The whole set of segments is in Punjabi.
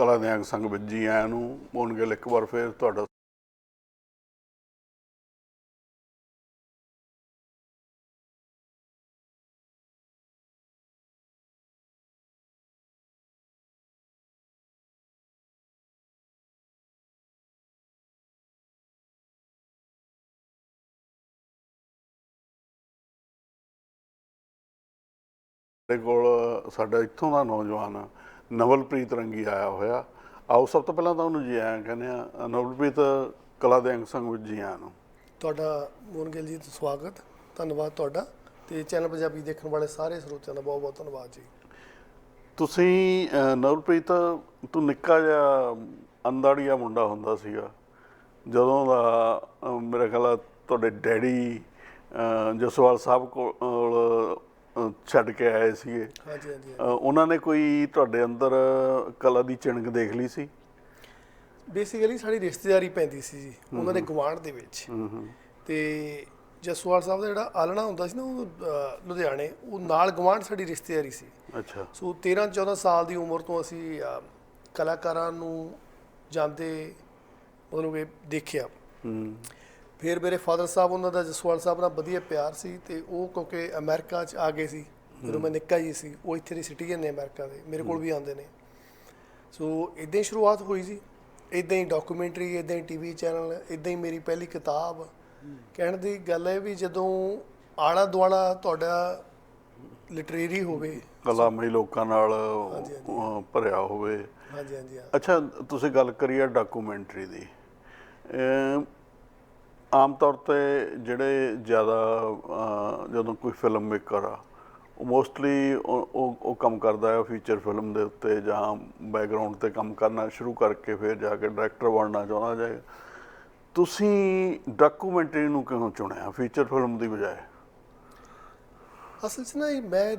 ਕਲਾ ਦੇ ਸੰਗ ਵਿੱਚ ਜੀ ਆਇਆਂ ਨੂੰ ਮੋਹਨ ਗਿੱਲ ਇੱਕ ਵਾਰ ਫਿਰ ਤੁਹਾਡਾ ਸਾਡੇ ਕੋਲ, ਸਾਡਾ ਇੱਥੋਂ ਦਾ ਨੌਜਵਾਨ ਨਵਲਪ੍ਰੀਤ ਰੰਗੀ ਆਇਆ ਹੋਇਆ। ਆਓ ਸਭ ਤੋਂ ਪਹਿਲਾਂ ਤਾਂ ਉਹਨੂੰ ਜੀ ਆਇਆਂ ਕਹਿੰਦੇ ਆ ਨਵਲਪ੍ਰੀਤ ਕਲਾ ਦੇ ਅੰਗ ਸੰਗ ਵਿੱਚ ਜੀ ਆਇਆਂ ਨੂੰ। ਤੁਹਾਡਾ ਮੋਹਨ ਗਿੱਲ ਜੀ ਦਾ ਸਵਾਗਤ ਧੰਨਵਾਦ ਤੁਹਾਡਾ। ਤੇ ਚੈਨਲ ਪੰਜਾਬੀ ਦੇਖਣ ਵਾਲੇ ਸਾਰੇ ਸਰੋਤਿਆਂ ਦਾ ਬਹੁਤ ਬਹੁਤ ਧੰਨਵਾਦ ਜੀ। ਤੁਸੀਂ ਨਵਲਪ੍ਰੀਤ ਤੂੰ ਨਿੱਕਾ ਜਿਹਾ ਅੰਦਾੜੀਆ ਮੁੰਡਾ ਹੁੰਦਾ ਸੀਗਾ। ਜਦੋਂ ਦਾ ਮੇਰਾ ਖਿਆਲ ਤੁਹਾਡੇ ਡੈਡੀ ਜਸਵਾਲ ਸਾਹਿਬ ਕੋਲ ਛੱਡ ਕੇ ਆਏ ਸੀਗੇ। ਹਾਂਜੀ ਉਹਨਾਂ ਨੇ ਕੋਈ ਤੁਹਾਡੇ ਅੰਦਰ ਕਲਾ ਦੀ ਚਿਣਕ ਦੇਖ ਲਈ ਸੀ? ਬੇਸਿਕਲੀ ਸਾਡੀ ਰਿਸ਼ਤੇਦਾਰੀ ਪੈਂਦੀ ਸੀ ਜੀ ਉਹਨਾਂ ਦੇ ਗਵਾਂਢ ਦੇ ਵਿੱਚ। ਤੇ ਜਸਵਾਲ ਸਾਹਿਬ ਦਾ ਜਿਹੜਾ ਆਲਣਾ ਹੁੰਦਾ ਸੀ ਨਾ ਉਹ ਲੁਧਿਆਣੇ ਉਹ ਨਾਲ ਗਵਾਂਢ ਸਾਡੀ ਰਿਸ਼ਤੇਦਾਰੀ ਸੀ। ਅੱਛਾ। ਸੋ 13 14 ਸਾਲ ਦੀ ਉਮਰ ਤੋਂ ਅਸੀਂ ਕਲਾਕਾਰਾਂ ਨੂੰ ਜਾਂਦੇ ਮਤਲਬ ਕਿ ਦੇਖਿਆ। ਹੂੰ। ਫਿਰ ਮੇਰੇ ਫਾਦਰ ਸਾਹਿਬ ਉਹਨਾਂ ਦਾ ਜਸਵਾਲ ਸਾਹਿਬ ਨਾਲ ਵਧੀਆ ਪਿਆਰ ਸੀ ਤੇ ਉਹ ਕਿਉਂਕਿ ਅਮਰੀਕਾ 'ਚ ਆ ਗਏ ਸੀ ਜਦੋਂ ਮੈਂ ਨਿੱਕਾ ਜੀ ਸੀ ਉਹ ਇੱਥੇ ਦੇ ਸਿਟੀਜ਼ਨ ਨੇ ਅਮਰੀਕਾ ਦੇ ਮੇਰੇ ਕੋਲ ਵੀ ਆਉਂਦੇ ਨੇ। ਸੋ ਇਦਾਂ ਹੀ ਸ਼ੁਰੂਆਤ ਹੋਈ ਸੀ ਇਦਾਂ ਹੀ ਡਾਕੂਮੈਂਟਰੀ ਇਦਾਂ ਹੀ ਟੀਵੀ ਚੈਨਲ ਇਦਾਂ ਹੀ ਮੇਰੀ ਪਹਿਲੀ ਕਿਤਾਬ। ਕਹਿਣ ਦੀ ਗੱਲ ਹੈ ਵੀ ਜਦੋਂ ਆਲਾ ਦੁਆਲਾ ਤੁਹਾਡਾ ਲਿਟਰੇਰੀ ਹੋਵੇ ਕਲਾਮਈ ਲੋਕਾਂ ਨਾਲ ਭਰਿਆ ਹੋਵੇ। ਹਾਂਜੀ ਹਾਂਜੀ। ਅੱਛਾ ਤੁਸੀਂ ਗੱਲ ਕਰੀਏ ਡਾਕੂਮੈਂਟਰੀ ਦੀ। ਆਮ ਤੌਰ ਤੇ ਜਿਹੜੇ ਜ਼ਿਆਦਾ ਜਦੋਂ ਕੋਈ ਫਿਲਮ ਮੇਕਰ ਆ ਉਹ ਮੋਸਟਲੀ ਉਹ ਉਹ ਕੰਮ ਕਰਦਾ ਹੈ ਫੀਚਰ ਫਿਲਮ ਦੇ ਉੱਤੇ ਜਾਂ ਬੈਕਗ੍ਰਾਉਂਡ ਤੇ ਕੰਮ ਕਰਨਾ ਸ਼ੁਰੂ ਕਰਕੇ ਫਿਰ ਜਾ ਕੇ ਡਾਇਰੈਕਟਰ ਬਣਨਾ ਚਾਹੁੰਦਾ ਜਾਏ ਤੁਸੀਂ ਡਾਕੂਮੈਂਟਰੀ ਨੂੰ ਕਿਉਂ ਚੁਣਿਆ ਫੀਚਰ ਫਿਲਮ ਦੀ ਬਜਾਏ? ਅਸਲ 'ਚ ਨਾ ਮੈਂ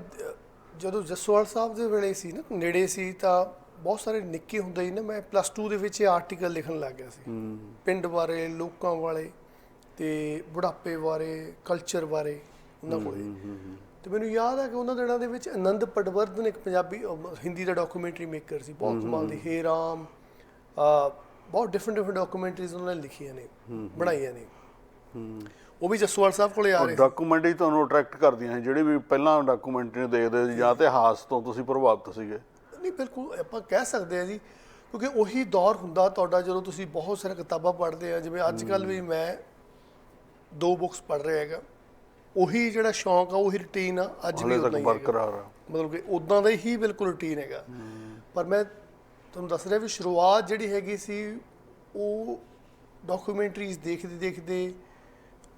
ਜਦੋਂ ਜਸਵਾਲ ਸਾਹਿਬ ਦੇ ਵੇਲੇ ਸੀ ਨਾ ਨੇੜੇ ਸੀ ਤਾਂ ਬਹੁਤ ਸਾਰੇ ਨਿੱਕੇ ਹੁੰਦੇ ਹੀ ਨਾ ਮੈਂ ਪਲੱਸ 2 ਦੇ ਵਿੱਚ ਇਹ ਆਰਟੀਕਲ ਲਿਖਣ ਲੱਗ ਗਿਆ ਸੀ। ਪਿੰਡ ਬਾਰੇ ਲੋਕਾਂ ਵਾਲੇ ਤੇ ਬੁਢਾਪੇ ਬਾਰੇ ਕਲਚਰ ਬਾਰੇ ਉਹਨਾਂ ਕੋਲੇ। ਤੇ ਮੈਨੂੰ ਯਾਦ ਹੈ ਕਿ ਉਹਨਾਂ ਦਿਨਾਂ ਦੇ ਵਿੱਚ ਆਨੰਦ ਪਟਵਰਧਨ ਇੱਕ ਪੰਜਾਬੀ ਹਿੰਦੀ ਦਾ ਡਾਕੂਮੈਂਟਰੀ ਮੇਕਰ ਸੀ ਬਹੁਤ ਕਮਾਲ ਦੀ ਹੇ। ਰਾਮ ਬਹੁਤ ਡਿਫਰੈਂਟ ਡਿਫਰੈਂਟ ਡਾਕੂਮੈਂਟਰੀਜ਼ ਉਹਨਾਂ ਨੇ ਲਿਖੀਆਂ ਨੇ ਬਣਾਈਆਂ ਨੇ। ਉਹ ਵੀ ਜਸਵਾਲ ਸਾਹਿਬ ਕੋਲੇ ਆ ਰਹੇ ਡਾਕੂਮੈਂਟਰੀ ਤੁਹਾਨੂੰ ਅਟਰੈਕਟ ਕਰਦੀਆਂ ਸੀ ਜਿਹੜੇ ਵੀ ਪਹਿਲਾਂ ਡਾਕੂਮੈਂਟਰੀ ਦੇਖਦੇ ਸੀ ਜਾਂ ਤੇ ਹਾਸ ਤੋਂ ਤੁਸੀਂ ਪ੍ਰਭਾਵਿਤ ਸੀਗੇ। ਨਹੀਂ ਬਿਲਕੁਲ ਆਪਾਂ ਕਹਿ ਸਕਦੇ ਆ ਜੀ ਕਿਉਂਕਿ ਉਹੀ ਦੌਰ ਹੁੰਦਾ ਤੁਹਾਡਾ ਜਦੋਂ ਤੁਸੀਂ ਬਹੁਤ ਸਾਰੀਆਂ ਕਿਤਾਬਾਂ ਪੜ੍ਹਦੇ ਆ ਜਿਵੇਂ ਅੱਜ ਕੱਲ ਵੀ ਮੈਂ ਦੋ ਬੁੱਕਸ ਪੜ੍ਹ ਰਿਹਾ ਹੈਗਾ। ਉਹੀ ਜਿਹੜਾ ਸ਼ੌਂਕ ਆ ਉਹੀ ਰੁਟੀਨ ਆ ਅੱਜ ਵੀ ਹਲੇ ਉਦਾਂ ਤੱਕ ਹੀ ਹੈਗਾ। ਬਰਕਰਾਰ ਆ। ਮਤਲਬ ਕਿ ਉਦਾਂ ਦਾ ਹੀ ਬਿਲਕੁਲ ਰੁਟੀਨ ਹੈਗਾ। ਪਰ ਮੈਂ ਤੁਹਾਨੂੰ ਦੱਸ ਰਿਹਾ ਵੀ ਸ਼ੁਰੂਆਤ ਜਿਹੜੀ ਹੈਗੀ ਸੀ ਉਹ ਡਾਕੂਮੈਂਟਰੀਜ਼ ਦੇਖਦੇ ਦੇਖਦੇ